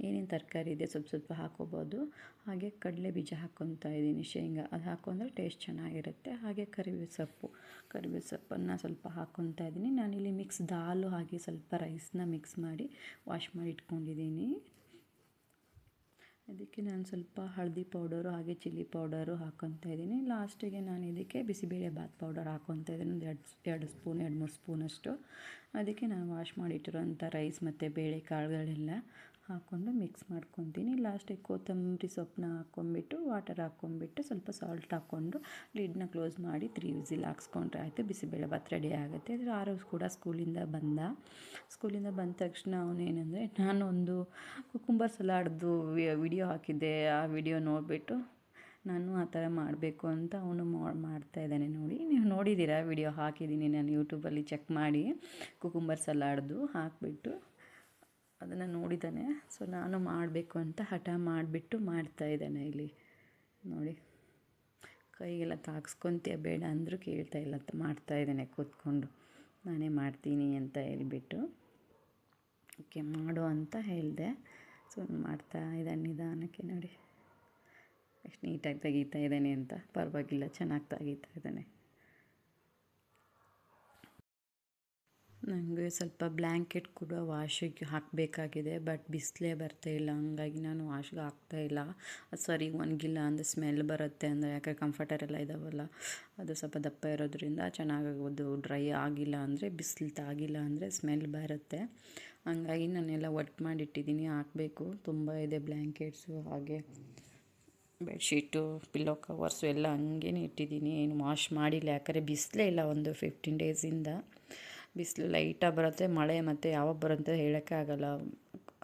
ಏನೇನು ತರಕಾರಿ ಇದೆ ಸ್ವಲ್ಪ ಸ್ವಲ್ಪ ಹಾಕೋಬೋದು. ಹಾಗೆ ಕಡಲೆ ಬೀಜ ಹಾಕ್ಕೊತಾ ಇದ್ದೀನಿ ಶೇಂಗಾ. ಅದು ಹಾಕೊಂಡ್ರೆ ಟೇಸ್ಟ್ ಚೆನ್ನಾಗಿರುತ್ತೆ. ಹಾಗೆ ಕರಿಬೇವು ಸೊಪ್ಪು ಕರಿಬೇವು ಸೊಪ್ಪನ್ನು ಸ್ವಲ್ಪ ಹಾಕ್ಕೊತಾ ಇದ್ದೀನಿ. ನಾನಿಲ್ಲಿ ಮಿಕ್ಸ್ ದಾಲು ಹಾಗೆ ಸ್ವಲ್ಪ ರೈಸ್ನ ಮಿಕ್ಸ್ ಮಾಡಿ ವಾಶ್ ಮಾಡಿ ಇಟ್ಕೊಂಡಿದ್ದೀನಿ. ಅದಕ್ಕೆ ನಾನು ಸ್ವಲ್ಪ ಹಳದಿ ಪೌಡರು ಹಾಗೆ ಚಿಲ್ಲಿ ಪೌಡರು ಹಾಕ್ಕೊತಾ ಇದ್ದೀನಿ. ಲಾಸ್ಟಿಗೆ ನಾನು ಇದಕ್ಕೆ ಬಿಸಿಬೇಳೆ ಬಾತ್ ಪೌಡರ್ ಹಾಕ್ಕೊತಾ ಇದ್ದೀನಿ. ಒಂದು ಎರಡು ಎರಡು ಸ್ಪೂನ್, ಎರಡು ಮೂರು ಸ್ಪೂನಷ್ಟು. ಅದಕ್ಕೆ ನಾನು ವಾಶ್ ಮಾಡಿಟ್ಟಿರೋಂಥ ರೈಸ್ ಮತ್ತು ಬೇಳೆ ಕಾಳುಗಳೆಲ್ಲ ಹಾಕ್ಕೊಂಡು ಮಿಕ್ಸ್ ಮಾಡ್ಕೊತೀನಿ. ಲಾಸ್ಟಿಗೆ ಕೊತ್ತಂಬರಿ ಸೊಪ್ಪನ್ನ ಹಾಕ್ಕೊಂಬಿಟ್ಟು ವಾಟರ್ ಹಾಕ್ಕೊಂಬಿಟ್ಟು ಸ್ವಲ್ಪ ಸಾಲ್ಟ್ ಹಾಕ್ಕೊಂಡು ಲಿಡ್ನ ಕ್ಲೋಸ್ ಮಾಡಿ ತ್ರೀ ವಿಸಿಲ್ ಹಾಕ್ಸ್ಕೊಂಡ್ರೆ ಆಯಿತು, ಬಿಸಿಬೇಳೆ ಭಾತ್ ರೆಡಿ ಆಗುತ್ತೆ. ಅದು ಆರೋ ಕೂಡ ಸ್ಕೂಲಿಂದ ಬಂದ. ಸ್ಕೂಲಿಂದ ಬಂದ ತಕ್ಷಣ ಅವನೇನೆಂದರೆ ನಾನು ಒಂದು ಕುಕುಂಬರ್ ಸಲಾಡ್ದು ವಿಡಿಯೋ ಹಾಕಿದ್ದೆ. ಆ ವಿಡಿಯೋ ನೋಡಿಬಿಟ್ಟು ನಾನು ಆ ಥರ ಮಾಡಬೇಕು ಅಂತ ಅವನು ಮಾಡ್ತಾ ಇದ್ದಾನೆ ನೋಡಿ. ನೀವು ನೋಡಿದ್ದೀರಾ? ವಿಡಿಯೋ ಹಾಕಿದ್ದೀನಿ ನಾನು ಯೂಟ್ಯೂಬಲ್ಲಿ ಚೆಕ್ ಮಾಡಿ. ಕುಕುಂಬರ್ ಸಲಾಡ್ದು ಹಾಕಿಬಿಟ್ಟು ಅದನ್ನು ನೋಡಿದ್ದಾನೆ. ಸೊ ನಾನು ಮಾಡಬೇಕು ಅಂತ ಹಠ ಮಾಡಿಬಿಟ್ಟು ಮಾಡ್ತಾಯಿದ್ದಾನೆ ಇಲ್ಲಿ. ನೋಡಿ. ಕೈಗೆಲ್ಲ ತಾಕ್ಸ್ಕೊತೀಯ ಬೇಡ ಅಂದರೂ ಕೇಳ್ತಾ ಇಲ್ಲ. ಮಾಡ್ತಾ ಇದ್ದಾನೆ, ಕೂತ್ಕೊಂಡು. ನಾನೇ ಮಾಡ್ತೀನಿ ಅಂತ ಹೇಳಿಬಿಟ್ಟು. ಓಕೆ, ಮಾಡು ಅಂತ ಹೇಳಿದೆ. ಸೊ ಮಾಡ್ತಾ ಇದ್ದಾನೆ ನಿಧಾನಕ್ಕೆ ನೋಡಿ. ಎಷ್ಟು ನೀಟಾಗಿ ತೆಗೀತಾ ಇದ್ದಾನೆ ಅಂತ. ಪರವಾಗಿಲ್ಲ, ಚೆನ್ನಾಗಿ ತೆಗೀತಾ ಇದ್ದಾನೆ. ನನಗೆ ಸ್ವಲ್ಪ ಬ್ಲ್ಯಾಂಕೆಟ್ ಕೂಡ ವಾಶಿಗೆ ಹಾಕಬೇಕಾಗಿದೆ, ಬಟ್ ಬಿಸಿಲೇ ಬರ್ತಾ ಇಲ್ಲ. ಹಂಗಾಗಿ ನಾನು ವಾಶ್ಗೆ ಹಾಕ್ತಾಯಿಲ್ಲ ಅದು ಸರಿ ಒಣಗಿಲ್ಲ ಅಂದರೆ ಸ್ಮೆಲ್ ಬರುತ್ತೆ ಅಂದರೆ ಯಾಕೆ ಕಂಫರ್ಟರ್ ಎಲ್ಲ ಇದಾವಲ್ಲ, ಅದು ಸ್ವಲ್ಪ ದಪ್ಪ ಇರೋದ್ರಿಂದ ಚೆನ್ನಾಗಾಗೋದು. ಡ್ರೈ ಆಗಿಲ್ಲ ಅಂದರೆ, ಬಿಸಿಲು ತಾಗಿಲ್ಲ ಅಂದರೆ ಸ್ಮೆಲ್ ಬರುತ್ತೆ. ಹಂಗಾಗಿ ನಾನೆಲ್ಲ ಒಟ್ಟು ಮಾಡಿಟ್ಟಿದ್ದೀನಿ, ಹಾಕಬೇಕು. ತುಂಬ ಇದೆ ಬ್ಲ್ಯಾಂಕೆಟ್ಸು, ಹಾಗೆ ಬೆಡ್ಶೀಟು, ಪಿಲ್ಲೋ ಕವರ್ಸು ಎಲ್ಲ ಹಂಗೇ ಇಟ್ಟಿದ್ದೀನಿ. ಏನು ವಾಶ್ ಮಾಡಿಲ್ಲ, ಯಾಕಂದರೆ ಬಿಸಿಲೇ ಇಲ್ಲ ಒಂದು ಫಿಫ್ಟೀನ್ ಡೇಸಿಂದ ಬಿಸಿಲು ಲೈಟಾಗಿ ಬರುತ್ತೆ, ಮಳೆ ಮತ್ತು ಯಾವಾಗ ಬರುತ್ತೆ ಹೇಳೋಕ್ಕೆ ಆಗಲ್ಲ.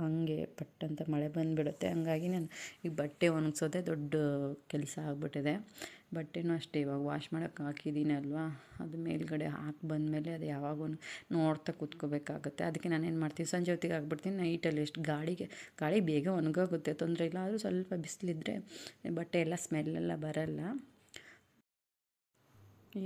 ಹಂಗೆ ಪಟ್ಟಂತ ಮಳೆ ಬಂದುಬಿಡುತ್ತೆ. ಹಂಗಾಗಿ ನಾನು ಈ ಬಟ್ಟೆ ಒಣಗ್ಸೋದೇ ದೊಡ್ಡ ಕೆಲಸ ಆಗಿಬಿಟ್ಟಿದೆ. ಬಟ್ಟೆನೂ ಅಷ್ಟೇ, ಇವಾಗ ವಾಶ್ ಮಾಡೋಕ್ಕೆ ಹಾಕಿದ್ದೀನಿ ಅಲ್ವಾ? ಅದು ಮೇಲ್ಗಡೆ ಹಾಕಿ ಬಂದಮೇಲೆ ಅದು ಯಾವಾಗೂ ನೋಡ್ತಾ ಕೂತ್ಕೋಬೇಕಾಗುತ್ತೆ. ಅದಕ್ಕೆ ನಾನು ಏನು ಮಾಡ್ತೀನಿ, ಸಂಜೆ ಹೊತ್ತಿಗೆ ಹಾಕ್ಬಿಡ್ತೀನಿ ನೈಟಲ್ಲಿ ಎಷ್ಟು ಗಾಳಿಗೆ, ಗಾಳಿ ಬೇಗ ಒಣಗೋಗುತ್ತೆ, ತೊಂದರೆ ಇಲ್ಲ. ಆದರೂ ಸ್ವಲ್ಪ ಬಿಸಿಲಿದ್ರೆ ಬಟ್ಟೆ ಎಲ್ಲ ಸ್ಮೆಲ್ಲೆಲ್ಲ ಬರಲ್ಲ.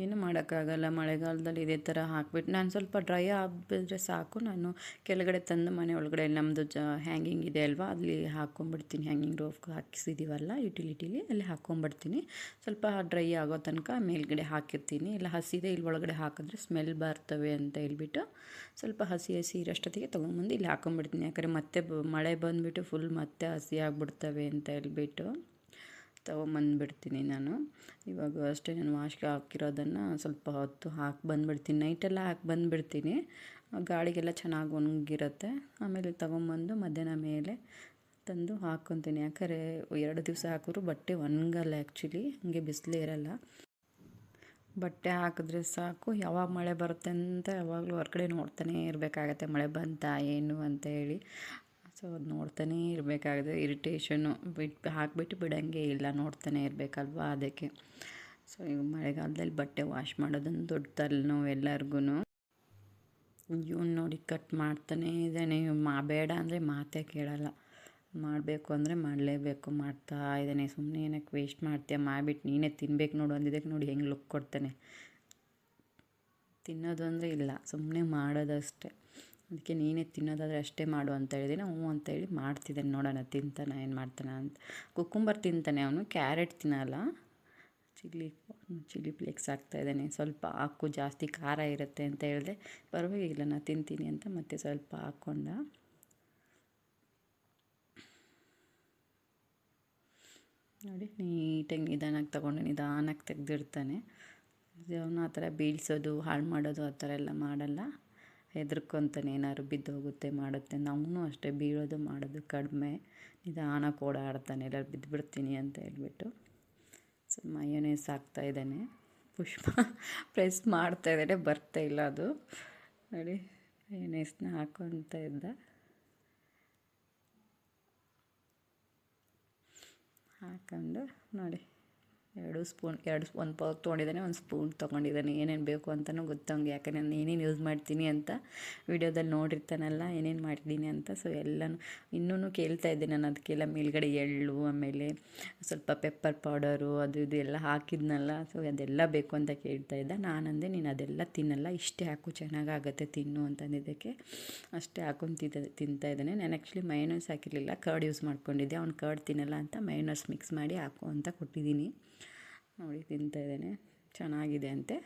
ಏನು ಮಾಡೋಕ್ಕಾಗಲ್ಲ. ಮಳೆಗಾಲದಲ್ಲಿ ಇದೇ ಥರ ಹಾಕ್ಬಿಟ್ಟು ನಾನು ಸ್ವಲ್ಪ ಡ್ರೈ ಆಗಿಬಿಟ್ರೆ ಸಾಕು. ನಾನು ಕೆಳಗಡೆ ತಂದು ಮನೆ ಒಳಗಡೆ ನಮ್ಮದು ಜ ಹ್ಯಾಂಗಿಂಗ್ ಇದೆ ಅಲ್ವಾ? ಅಲ್ಲಿ ಹಾಕ್ಕೊಂಬಿಡ್ತೀನಿ. ಹ್ಯಾಂಗಿಂಗ್ ರೋಫ್ ಹಾಕಿಸಿದ್ದೀವಲ್ಲ ಯುಟಿಲಿಟಿಲಿ. ಅಲ್ಲಿ ಹಾಕ್ಕೊಂಬಿಡ್ತೀನಿ. ಸ್ವಲ್ಪ ಡ್ರೈ ಆಗೋ ತನಕ ಮೇಲ್ಗಡೆ ಹಾಕಿರ್ತೀನಿ. ಇಲ್ಲ ಹಸಿದೆ, ಇಲ್ಲಿ ಒಳಗಡೆ ಹಾಕಿದ್ರೆ ಸ್ಮೆಲ್ ಬರ್ತವೆ ಅಂತ ಹೇಳ್ಬಿಟ್ಟು ಸ್ವಲ್ಪ ಹಸಿ ಹಸಿ ಇರೋಷ್ಟೊತ್ತಿಗೆ ತೊಗೊಂಬಂದು ಇಲ್ಲಿ ಹಾಕ್ಕೊಂಬಿಡ್ತೀನಿ. ಯಾಕಂದರೆ ಮತ್ತೆ ಮಳೆ ಬಂದುಬಿಟ್ಟು ಫುಲ್ ಮತ್ತೆ ಹಸಿ ಅಂತ ಹೇಳ್ಬಿಟ್ಟು ತೊಗೊಂಬಂದ್ಬಿಡ್ತೀನಿ ನಾನು. ಇವಾಗ ಅಷ್ಟೇ ನಾನು ವಾಶ್ಗೆ ಹಾಕಿರೋದನ್ನು ಸ್ವಲ್ಪ ಹೊತ್ತು ಹಾಕಿ ಬಂದುಬಿಡ್ತೀನಿ. ನೈಟೆಲ್ಲ ಹಾಕಿ ಬಂದುಬಿಡ್ತೀನಿ. ಗಾಳಿಗೆಲ್ಲ ಚೆನ್ನಾಗಿ ಒಣಗಿರುತ್ತೆ. ಆಮೇಲೆ ತೊಗೊಂಬಂದು ಮಧ್ಯಾಹ್ನ ಮೇಲೆ ತಂದು ಹಾಕ್ಕೊತೀನಿ ಯಾಕಂದರೆ ಎರಡು ದಿವಸ ಹಾಕಿದ್ರು ಬಟ್ಟೆ ಒಣಗಲ್ಲ ಆ್ಯಕ್ಚುಲಿ ಹಾಗೆ ಬಿಸಿಲೇ ಇರಲ್ಲ. ಬಟ್ಟೆ ಹಾಕಿದ್ರೆ ಸಾಕು. ಯಾವಾಗ ಮಳೆ ಬರುತ್ತೆ ಅಂತ ಯಾವಾಗಲೂ ಹೊರಗಡೆ ನೋಡ್ತಾನೆ ಇರಬೇಕಾಗತ್ತೆ. ಮಳೆ ಬಂತಾ ಏನು ಅಂತ ಹೇಳಿ. ಸೊ ಅದು ನೋಡ್ತಾನೇ ಇರಬೇಕಾಗಿದೆ. ಇರಿಟೇಷನು ಬಿಟ್ಟು ಹಾಕಿಬಿಟ್ಟು ಬಿಡೋಂಗೆ ಇಲ್ಲ, ನೋಡ್ತಾನೆ ಇರಬೇಕಲ್ವಾ ಅದಕ್ಕೆ. ಸೊ ಈಗ ಮಳೆಗಾಲದಲ್ಲಿ ಬಟ್ಟೆ ವಾಶ್ ಮಾಡೋದೊಂದು ದೊಡ್ಡ ತಲೆನೋವು ಎಲ್ಲರಿಗೂ ಇವನು ನೋಡಿ ಕಟ್ ಮಾಡ್ತಾನೇ ಇದ್ದಾನೆ. ಮಾ, ಬೇಡ ಅಂದರೆ ಮಾತೇ ಕೇಳಲ್ಲ. ಮಾಡಬೇಕು ಅಂದರೆ ಮಾಡಲೇಬೇಕು, ಮಾಡ್ತಾ ಇದ್ದಾನೆ. ಸುಮ್ಮನೆ ಏನಕ್ಕೆ ವೇಸ್ಟ್ ಮಾಡ್ತೀಯ? ಮಾಡಿಬಿಟ್ಟು ನೀನೇ ತಿನ್ಬೇಕು ನೋಡು ಅಂದಿದ್ದಕ್ಕೆ ನೋಡಿ ಹೆಂಗೆ ಲುಕ್ ಕೊಡ್ತಾನೆ. ತಿನ್ನೋದು ಅಂದರೆ ಇಲ್ಲ ಸುಮ್ಮನೆ ಮಾಡೋದಷ್ಟೇ. ಅದಕ್ಕೆ ನೀನೇ ತಿನ್ನೋದಾದರೆ ಅಷ್ಟೇ ಮಾಡು ಅಂತ ಹೇಳಿದ್ದೀನಿ ಹ್ಞೂ ಅಂತ ಹೇಳಿ ಮಾಡ್ತಿದ್ದಾನೆ. ನೋಡೋಣ, ತಿಂತಾನೆ, ಏನು ಮಾಡ್ತಾನೆ ಅಂತ. ಕುಕ್ಕುಂಬರ್ ತಿಂತಾನೆ ಅವನು, ಕ್ಯಾರೆಟ್ ತಿನ್ನಲ್ಲ. ಚಿಲ್ಲಿ ಚಿಲ್ಲಿ ಫ್ಲೇಕ್ಸ್ ಹಾಕ್ತಾಯಿದ್ದಾನೆ ಸ್ವಲ್ಪ ಹಾಕು, ಜಾಸ್ತಿ ಖಾರ ಇರುತ್ತೆ ಅಂತ ಹೇಳಿದೆ. ಪರವಾಗಿಲ್ಲ ನಾನು ತಿಂತೀನಿ ಅಂತ ಮತ್ತೆ ಸ್ವಲ್ಪ ಹಾಕ್ಕೊಂಡ ನೋಡಿ, ನೀಟಾಗಿ ನಿಧಾನಕ್ಕೆ ತೊಗೊಂಡು ನಿಧಾನಕ್ಕೆ ತೆಗೆದಿಡ್ತಾನೆ. ಅವನು ಆ ಥರ ಬೀಳ್ಸೋದು, ಹಾಳು ಮಾಡೋದು ಆ ಥರ ಎಲ್ಲ ಮಾಡಲ್ಲ. ಹೆದರ್ಕೊತಾನೆ, ಏನಾದ್ರು ಬಿದ್ದೋಗುತ್ತೆ, ಮಾಡುತ್ತೆ. ನಾವು ಅಷ್ಟೇ, ಬೀಳೋದು ಮಾಡೋದು ಕಡಿಮೆ. ನಿಧಾನಕ್ಕೆ ಓಡಾಡ್ತಾನೆ ಎಲ್ಲರೂ ಬಿದ್ದುಬಿಡ್ತೀನಿ ಅಂತ ಹೇಳ್ಬಿಟ್ಟು ಸೊ ಮಯೋನೇಸ್ ಇದ್ದಾನೆ. ಪುಷ್ಪ ಪ್ರೆಸ್ ಮಾಡ್ತಾ ಇದ್ದಾನೆ, ಬರ್ತಾ ಇಲ್ಲ ಅದು. ನೋಡಿ ಮಯೋನೇಸ್ನ ಹಾಕೊತ ಇದ್ದ. ಹಾಕೊಂಡು ನೋಡಿ. ಎರಡು ಸ್ಪೂನ್, ಎರಡು ಒಂದು ಪೌಕ್ ತೊಗೊಂಡಿದ್ದಾನೆ, ಒಂದು ಸ್ಪೂನ್ ತೊಗೊಂಡಿದ್ದಾನೆ. ಏನೇನು ಬೇಕು ಅಂತಲೂ ಗೊತ್ತಂಗೆ ಯಾಕೆ ನಾನು ಏನೇನು ಯೂಸ್ ಮಾಡ್ತೀನಿ ಅಂತ ವಿಡಿಯೋದಲ್ಲಿ ನೋಡಿರ್ತಾನಲ್ಲ, ಏನೇನು ಮಾಡಿದ್ದೀನಿ ಅಂತ. ಸೊ ಎಲ್ಲನೂ ಇನ್ನೂ ಕೇಳ್ತಾ ಇದ್ದೆ ನಾನು ಅದಕ್ಕೆಲ್ಲ ಮೇಲ್ಗಡೆ ಎಳ್ಳು, ಆಮೇಲೆ ಸ್ವಲ್ಪ ಪೆಪ್ಪರ್ ಪೌಡರು ಅದು ಇದು ಎಲ್ಲ ಹಾಕಿದ್ನಲ್ಲ. ಸೊ ಅದೆಲ್ಲ ಬೇಕು ಅಂತ ಕೇಳ್ತಾ ಇದ್ದ. ನಾನಂದೆ, ನೀನು ಅದೆಲ್ಲ ತಿನ್ನಲ್ಲ, ಇಷ್ಟೇ ಹಾಕು, ಚೆನ್ನಾಗಾಗತ್ತೆ ತಿನ್ನು ಅಂತಂದಿದ್ದಕ್ಕೆ ಅಷ್ಟೇ ಹಾಕೊಂಡು ತಿಂತ, ತಿಂತಾ ಇದ್ದಾನೆ. ನಾನು ಆ್ಯಕ್ಚುಲಿ ಮೈನಸ್ ಹಾಕಿರಲಿಲ್ಲ ಕರ್ಡ್ ಯೂಸ್ ಮಾಡ್ಕೊಂಡಿದ್ದೆ. ಅವ್ನು ಕರ್ಡ್ ತಿನ್ನಲ್ಲ ಅಂತ ಮೈನಸ್ ಮಿಕ್ಸ್ ಮಾಡಿ ಹಾಕು ಅಂತ ಕೊಟ್ಟಿದ್ದೀನಿ. ನೋಡಿ ತಿಂತಾಯಿದ್ದೇನೆ ಚೆನ್ನಾಗಿದೆ ಅಂತೆ.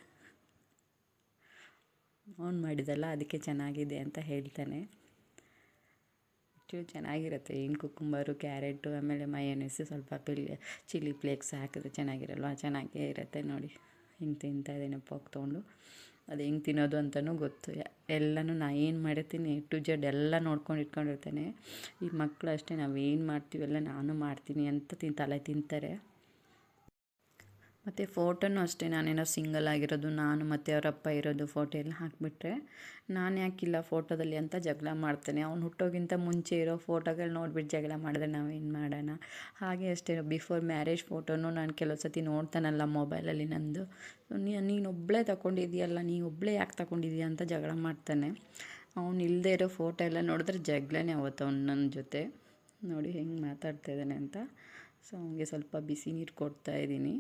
ಆನ್ ಮಾಡಿದಲ್ಲ ಅದಕ್ಕೆ ಚೆನ್ನಾಗಿದೆ ಅಂತ ಹೇಳ್ತಾನೆ. ಆ್ಯಕ್ಚುಲಿ ಚೆನ್ನಾಗಿರುತ್ತೆ. ಏನು ಕುಕ್ಕುಂಬರು ಕ್ಯಾರೆಟು ಆಮೇಲೆ ಮಯೋನೈಸು ಸ್ವಲ್ಪ ಪಿಲ್ ಚಿಲ್ಲಿ ಫ್ಲೇಕ್ಸ್ ಹಾಕಿದ್ರೆ ಚೆನ್ನಾಗಿರಲ್ವ? ಚೆನ್ನಾಗೇ ಇರುತ್ತೆ ನೋಡಿ. ಹಿಂಗೆ ತಿಂತಾಯಿದ್ದೇನೆ ಪೋಕ್ ತೊಗೊಂಡು. ಅದು ಹೆಂಗೆ ತಿನ್ನೋದು ಅಂತಲೂ ಗೊತ್ತು. ಎಲ್ಲನೂ ನಾನು ಏನು ಮಾಡಿರ್ತೀನಿ ಟು ಜೆಡ್ ಎಲ್ಲ ನೋಡ್ಕೊಂಡು ಇಟ್ಕೊಂಡಿರ್ತೇನೆ. ಈ ಮಕ್ಕಳು ಅಷ್ಟೇ ನಾವು ಏನು ಮಾಡ್ತೀವೆಲ್ಲ ನಾನು ಮಾಡ್ತೀನಿ ಅಂತ ತಿನ್ ತಿಂತಾರೆ. ಮತ್ತು ಫೋಟೋನು ಅಷ್ಟೇ. ನಾನೇನೋ ಸಿಂಗಲ್ ಆಗಿರೋದು, ನಾನು ಮತ್ತು ಅವರಪ್ಪ ಇರೋದು ಫೋಟೋ ಎಲ್ಲ ಹಾಕಿಬಿಟ್ರೆ ನಾನು ಯಾಕಿಲ್ಲ ಫೋಟೋದಲ್ಲಿ ಅಂತ ಜಗಳ ಮಾಡ್ತೇನೆ. ಅವ್ನು ಹುಟ್ಟೋಗಿಂತ ಮುಂಚೆ ಇರೋ ಫೋಟೋಗಳು ನೋಡಿಬಿಟ್ಟು ಜಗಳ ಮಾಡಿದ್ರೆ ನಾವೇನು ಮಾಡೋಣ? ಹಾಗೆ ಅಷ್ಟೇ ಬಿಫೋರ್ ಮ್ಯಾರೇಜ್ ಫೋಟೋನು ನಾನು ಕೆಲವು ಸತಿ ನೋಡ್ತಾನಲ್ಲ ಮೊಬೈಲಲ್ಲಿ ನಂದು. ನೀನು ಒಬ್ಬಳೇ ತಗೊಂಡಿದ್ಯಲ್ಲ ನೀ ಒಬ್ಬಳೇ ಯಾಕೆ ತಗೊಂಡಿದ್ಯಾ ಅಂತ ಜಗಳ ಮಾಡ್ತಾನೆ. ಅವ್ನು ಇಲ್ಲದೆ ಇರೋ ಫೋಟೋ ಎಲ್ಲ ನೋಡಿದ್ರೆ ಜಗಳನೇ ಅವತ್ತು ಅವ್ನು ನನ್ನ ಜೊತೆ. ನೋಡಿ ಹೆಂಗೆ ಮಾತಾಡ್ತಾ ಇದ್ದಾನೆ ಅಂತ. ಸೊ ಅವನಿಗೆ ಸ್ವಲ್ಪ ಬಿಸಿ ನೀರು ಕೊಡ್ತಾಯಿದ್ದೀನಿ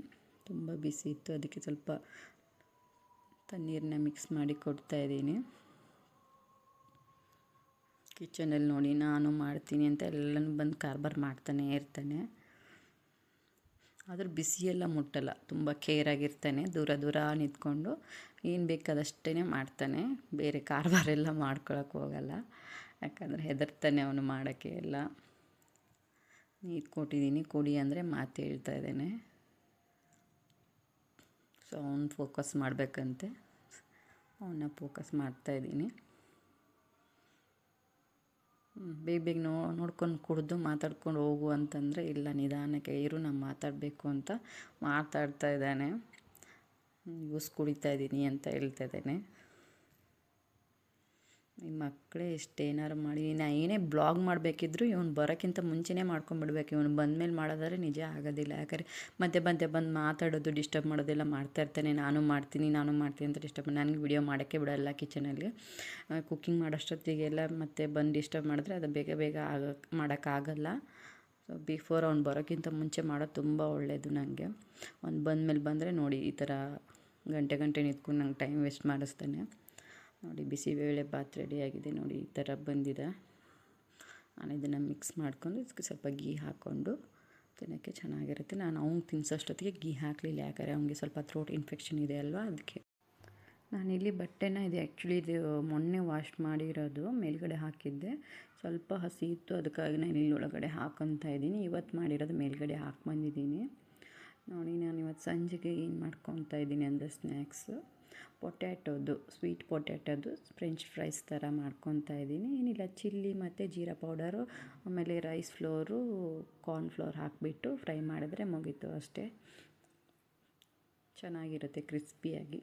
ತುಂಬ ಬಿಸಿ ಇತ್ತು. ಅದಕ್ಕೆ ಸ್ವಲ್ಪ ತಣ್ಣೀರನ್ನ ಮಿಕ್ಸ್ ಮಾಡಿ ಕೊಡ್ತಾ ಇದ್ದೀನಿ. ಕಿಚನಲ್ಲಿ ನೋಡಿ ನಾನು ಮಾಡ್ತೀನಿ ಅಂತ ಎಲ್ಲನೂ ಬಂದು ಕಾರ್ಬಾರ್ ಮಾಡ್ತಾನೆ ಇರ್ತಾನೆ ಆದರೂ ಬಿಸಿಯೆಲ್ಲ ಮುಟ್ಟಲ್ಲ, ತುಂಬ ಕೇರಾಗಿರ್ತಾನೆ ದೂರ ದೂರ ನಿಂತ್ಕೊಂಡು ಏನು ಬೇಕಾದಷ್ಟೇ ಮಾಡ್ತಾನೆ. ಬೇರೆ ಕಾರ್ಬಾರೆಲ್ಲ ಮಾಡ್ಕೊಳಕ್ಕೆ ಹೋಗಲ್ಲ, ಯಾಕಂದರೆ ಹೆದರ್ತಾನೆ ಅವನು ಮಾಡೋಕ್ಕೆ ಎಲ್ಲ. ನೀರು ಕೊಟ್ಟಿದ್ದೀನಿ, ಕೊಡಿ ಅಂದರೆ ಮಾತು ಹೇಳ್ತಾ ಇದ್ದೇನೆ. ಸೊ ಅವ್ನು ಫೋಕಸ್ ಮಾಡಬೇಕಂತೆ. ಅವನ್ನ ಫೋಕಸ್ ಮಾಡ್ತಾಯಿದ್ದೀನಿ ಬೇಗ ಬೇಗ ನೋ, ನೋಡ್ಕೊಂಡು ಕುಡಿದು ಮಾತಾಡ್ಕೊಂಡು ಹೋಗು ಅಂತಂದರೆ ಇಲ್ಲ, ನಿಧಾನಕ್ಕೆ ಇರು, ನಾನು ಮಾತಾಡಬೇಕು ಅಂತ ಮಾತಾಡ್ತಾ ಇದ್ದಾನೆ. ಯೂಸ್ ಕುಡಿತಾ ಇದ್ದೀನಿ ಅಂತ ಹೇಳ್ತಾ ಇದ್ದಾನೆ. ನಿಮ್ಮ ಮಕ್ಕಳೇ ಏನಾರು ಮಾಡಿ, ನಾ ಏನೇ ಬ್ಲಾಗ್ ಮಾಡಬೇಕಿದ್ರು ಇವ್ನು ಬರೋಕ್ಕಿಂತ ಮುಂಚೆನೇ ಮಾಡ್ಕೊಂಬಿಡ್ಬೇಕು. ಇವನು ಬಂದಮೇಲೆ ಮಾಡೋದಾದ್ರೆ ನಿಜ ಆಗೋದಿಲ್ಲ. ಯಾಕಂದರೆ ಮತ್ತೆ ಬಂದೆ ಬಂದು ಮಾತಾಡೋದು ಡಿಸ್ಟರ್ಬ್ ಮಾಡೋದೆಲ್ಲ ಮಾಡ್ತಾ ಇರ್ತಾನೆ. ನಾನು ಮಾಡ್ತೀನಿ ನಾನು ಮಾಡ್ತೀನಿ ಅಂತ ಡಿಸ್ಟರ್ಬ್ ನನಗೆ ವಿಡಿಯೋ ಮಾಡೋಕ್ಕೆ ಬಿಡೋಲ್ಲ ಕಿಚನಲ್ಲಿ ಕುಕ್ಕಿಂಗ್ ಮಾಡೋಷ್ಟೊತ್ತಿಗೆಲ್ಲ ಮತ್ತೆ ಬಂದು ಡಿಸ್ಟರ್ಬ್ ಮಾಡಿದ್ರೆ ಅದು ಬೇಗ ಬೇಗ ಆಗ, ಮಾಡೋಕ್ಕಾಗಲ್ಲ. ಸೊ ಬಿಫೋರ್ ಅವ್ನು ಬರೋಕ್ಕಿಂತ ಮುಂಚೆ ಮಾಡೋದು ತುಂಬ ಒಳ್ಳೆಯದು ನನಗೆ ಅವ್ನು ಬಂದಮೇಲೆ ಬಂದರೆ ನೋಡಿ ಈ ಥರ ಗಂಟೆ ಗಂಟೆ ನಿಂತ್ಕೊಂಡು ನಂಗೆ ಟೈಮ್ ವೇಸ್ಟ್ ಮಾಡಿಸ್ತಾನೆ. ನೋಡಿ ಬಿಸಿಬೇಳೆ ಬಾತ್ ರೆಡಿಯಾಗಿದೆ ನೋಡಿ, ಈ ಥರ ಬಂದಿದೆ. ನಾನು ಇದನ್ನು ಮಿಕ್ಸ್ ಮಾಡ್ಕೊಂಡು ಇದಕ್ಕೆ ಸ್ವಲ್ಪ ಗೀ ಹಾಕ್ಕೊಂಡು ತಿನ್ನೋಕ್ಕೆ ಚೆನ್ನಾಗಿರುತ್ತೆ. ನಾನು ಅವ್ನಿಗೆ ತಿನ್ಸೋಷ್ಟೊತ್ತಿಗೆ ಗೀ ಹಾಕಲಿಲ್ಲ, ಯಾಕಂದರೆ ಅವ್ನಿಗೆ ಸ್ವಲ್ಪ ಥ್ರೋಟ್ ಇನ್ಫೆಕ್ಷನ್ ಇದೆ ಅಲ್ವಾ, ಅದಕ್ಕೆ. ನಾನಿಲ್ಲಿ ಬಟ್ಟೆನ ಇದು ಆ್ಯಕ್ಚುಲಿ ಇದು ಮೊನ್ನೆ ವಾಶ್ ಮಾಡಿರೋದು, ಮೇಲ್ಗಡೆ ಹಾಕಿದ್ದೆ. ಸ್ವಲ್ಪ ಹಸಿ ಇತ್ತು, ಅದಕ್ಕಾಗಿ ನಾನು ಇಲ್ಲಿ ಒಳಗಡೆ ಹಾಕೊತಾ ಇದ್ದೀನಿ. ಇವತ್ತು ಮಾಡಿರೋದು ಮೇಲ್ಗಡೆ ಹಾಕ್ಬಂದಿದ್ದೀನಿ ನೋಡಿ, ನಾನು ಇವತ್ತು ಸಂಜೆಗೆ ಏನು ಮಾಡ್ಕೊತಾ ಇದ್ದೀನಿ ಅಂದರೆ ಸ್ನ್ಯಾಕ್ಸು ಪೊಟ್ಯಾಟೋದು ಸ್ವೀಟ್ ಪೊಟ್ಯಾಟೋದು ಫ್ರೆಂಚ್ ಫ್ರೈಸ್ ಥರ ಮಾಡ್ಕೊತಾ ಇದ್ದೀನಿ. ಏನಿಲ್ಲ, ಚಿಲ್ಲಿ ಮತ್ತು ಜೀರಾ ಪೌಡರು, ಆಮೇಲೆ ರೈಸ್ ಫ್ಲೋರು ಕಾರ್ನ್ ಫ್ಲೋರ್ ಹಾಕಿಬಿಟ್ಟು ಫ್ರೈ ಮಾಡಿದ್ರೆ ಮುಗೀತು ಅಷ್ಟೇ. ಚೆನ್ನಾಗಿರುತ್ತೆ ಕ್ರಿಸ್ಪಿಯಾಗಿ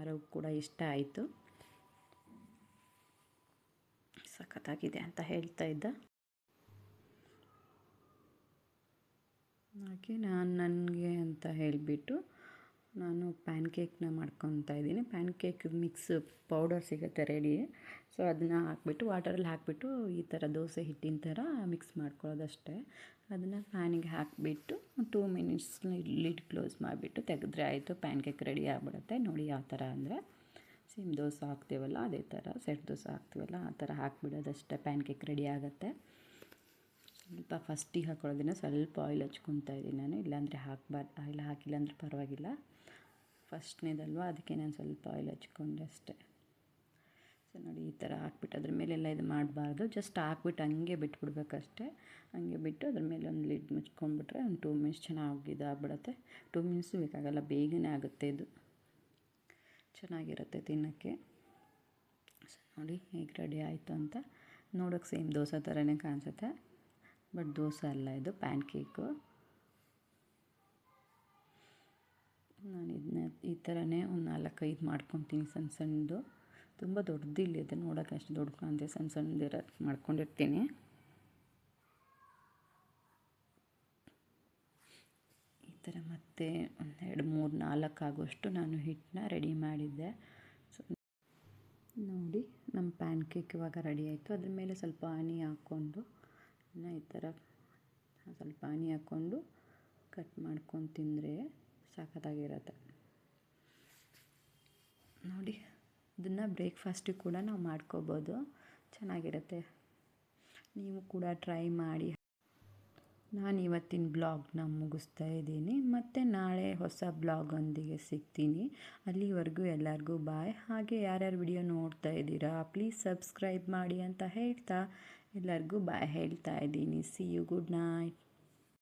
ಆರೋಗ್ಯ ಕೂಡ ಇಷ್ಟ ಆಯಿತು. ಸಖತ್ತಾಗಿದೆ ಅಂತ ಹೇಳ್ತಾ ಇದ್ದ. ಹಾಗೆ ನಾನು ನನಗೆ ಅಂತ ಹೇಳಿಬಿಟ್ಟು ನಾನು ಪ್ಯಾನ್ ಕೇಕ್ನ ಮಾಡ್ಕೊತಾ ಇದ್ದೀನಿ. ಪ್ಯಾನ್ ಕೇಕ್ ಮಿಕ್ಸ್ ಪೌಡರ್ ಸಿಗುತ್ತೆ ರೆಡಿ. ಸೊ, ಅದನ್ನು ಹಾಕ್ಬಿಟ್ಟು ವಾಟರಲ್ಲಿ ಹಾಕಿಬಿಟ್ಟು ಈ ಥರ ದೋಸೆ ಹಿಟ್ಟಿನ ಥರ ಮಿಕ್ಸ್ ಮಾಡ್ಕೊಳ್ಳೋದಷ್ಟೇ. ಅದನ್ನು ಪ್ಯಾನಿಗೆ ಹಾಕಿಬಿಟ್ಟು ಟೂ ಮಿನಿಟ್ಸ್ ಲಿಡ್ ಕ್ಲೋಸ್ ಮಾಡಿಬಿಟ್ಟು ತೆಗೆದ್ರೆ ಆಯಿತು. ಪ್ಯಾನ್ ಕೇಕ್ ರೆಡಿ ಆಗಿಬಿಡುತ್ತೆ. ನೋಡಿ ಯಾವ ಥರ ಅಂದರೆ ಸೇಮ್ ದೋಸೆ ಹಾಕ್ತೀವಲ್ಲ, ಅದೇ ಥರ ಸೆಟ್ ದೋಸೆ ಹಾಕ್ತೀವಲ್ಲ, ಆ ಥರ ಹಾಕ್ಬಿಡೋದಷ್ಟೇ. ಪ್ಯಾನ್ ಕೇಕ್ ರೆಡಿ ಆಗುತ್ತೆ. ಸ್ವಲ್ಪ ಫಸ್ಟಿಗೆ ಹಾಕೊಳ್ಳೋದನ್ನ ಸ್ವಲ್ಪ ಆಯಿಲ್ ಹಚ್ಕೊತಾ ಇದ್ದೀನಿ ನಾನು. ಇಲ್ಲಾಂದರೆ ಹಾಕ್ಬಾರ್ದು. ಆಯಿಲ್ ಹಾಕಿಲ್ಲ ಅಂದರೆ ಪರವಾಗಿಲ್ಲ. ಫಸ್ಟ್ನೇದಲ್ವ? ಅದಕ್ಕೆ ನಾನು ಸ್ವಲ್ಪ ಆಯಿಲ್ ಹಚ್ಕೊಂಡೆ ಅಷ್ಟೇ. ಸೊ ನೋಡಿ ಈ ಥರ ಹಾಕ್ಬಿಟ್ಟು ಅದ್ರ ಮೇಲೆಲ್ಲ ಇದು ಮಾಡಬಾರ್ದು. ಜಸ್ಟ್ ಹಾಕ್ಬಿಟ್ಟು ಹಂಗೆ ಬಿಟ್ಬಿಡ್ಬೇಕಷ್ಟೆ. ಹಂಗೆ ಬಿಟ್ಟು ಅದ್ರ ಮೇಲೆ ಒಂದು ಲಿಡ್ ಮುಚ್ಕೊಂಡ್ಬಿಟ್ರೆ ಒಂದು ಟೂ ಮಿನಿಟ್ಸ್ ಚೆನ್ನಾಗಿ ಇದಾಗ್ಬಿಡುತ್ತೆ. ಟೂ ಮಿನಿಟ್ಸು ಬೇಕಾಗಲ್ಲ, ಬೇಗನೆ ಆಗುತ್ತೆ ಇದು. ಚೆನ್ನಾಗಿರುತ್ತೆ ತಿನ್ನೋಕ್ಕೆ. ಸೊ ನೋಡಿ ಹೇಗೆ ರೆಡಿ ಆಯಿತು ಅಂತ. ನೋಡೋಕ್ಕೆ ಸೇಮ್ ದೋಸೆ ಥರನೇ ಕಾಣಿಸುತ್ತೆ. ಬಟ್ ದೋಸೆ ಅಲ್ಲ ಇದು ಪ್ಯಾನ್ ಕೇಕು ನಾನು ಇದನ್ನ, ಈ ಥರನೇ ಒಂದು ನಾಲ್ಕೈದು ಮಾಡ್ಕೊತೀನಿ ಸಣ್ಣ ಸಣ್ಣದು. ತುಂಬ ದೊಡ್ಡದಿಲ್ಲ ಇದೆ, ನೋಡೋಕೆ ಅಷ್ಟು ದೊಡ್ಡ ಕಾಣುತ್ತೆ ಸಣ್ಣ ಸಣ್ಣದಿರೋ ಮಾಡ್ಕೊಂಡಿರ್ತೀನಿ. ಈ ಥರ ಮತ್ತೆ ಒಂದೆರಡು ಮೂರು ನಾಲ್ಕು ಆಗೋಷ್ಟು ನಾನು ಹಿಟ್ಟನ್ನ ರೆಡಿ ಮಾಡಿದ್ದೆ. ಸೊ, ನೋಡಿ, ನಮ್ಮ ಪ್ಯಾನ್ ಕೇಕ್ ಇವಾಗ ರೆಡಿ ಆಯಿತು. ಅದ್ರ ಮೇಲೆ ಸ್ವಲ್ಪ ಹನಿ ಹಾಕ್ಕೊಂಡು, ಇನ್ನು ಈ ಥರ ಸ್ವಲ್ಪ ಹನಿ ಹಾಕ್ಕೊಂಡು ಕಟ್ ಮಾಡ್ಕೊಂಡು ತಿಂದರೆ ಸಖತ್ತಾಗಿರುತ್ತೆ ನೋಡಿ, ಇದನ್ನು ಬ್ರೇಕ್ಫಾಸ್ಟಿಗೆ ಕೂಡ ನಾವು ಮಾಡ್ಕೋಬೋದು. ಚೆನ್ನಾಗಿರುತ್ತೆ. ನೀವು ಕೂಡ ಟ್ರೈ ಮಾಡಿ. ನಾನು ಇವತ್ತಿನ ಬ್ಲಾಗ್ನ ಮುಗಿಸ್ತಾ ಇದ್ದೀನಿ. ಮತ್ತು ನಾಳೆ ಹೊಸ ಬ್ಲಾಗೊಂದಿಗೆ ಸಿಗ್ತೀನಿ. ಅಲ್ಲಿವರೆಗೂ ಎಲ್ಲರಿಗೂ ಬಾಯ್ ಹಾಗೆ ಯಾರ್ಯಾರು ವಿಡಿಯೋ ನೋಡ್ತಾ ಇದ್ದೀರಾ ಪ್ಲೀಸ್ ಸಬ್ಸ್ಕ್ರೈಬ್ ಮಾಡಿ ಅಂತ ಹೇಳ್ತಾ ಎಲ್ಲರಿಗೂ ಬಾಯ್ ಹೇಳ್ತಾ ಇದ್ದೀನಿ. C you good night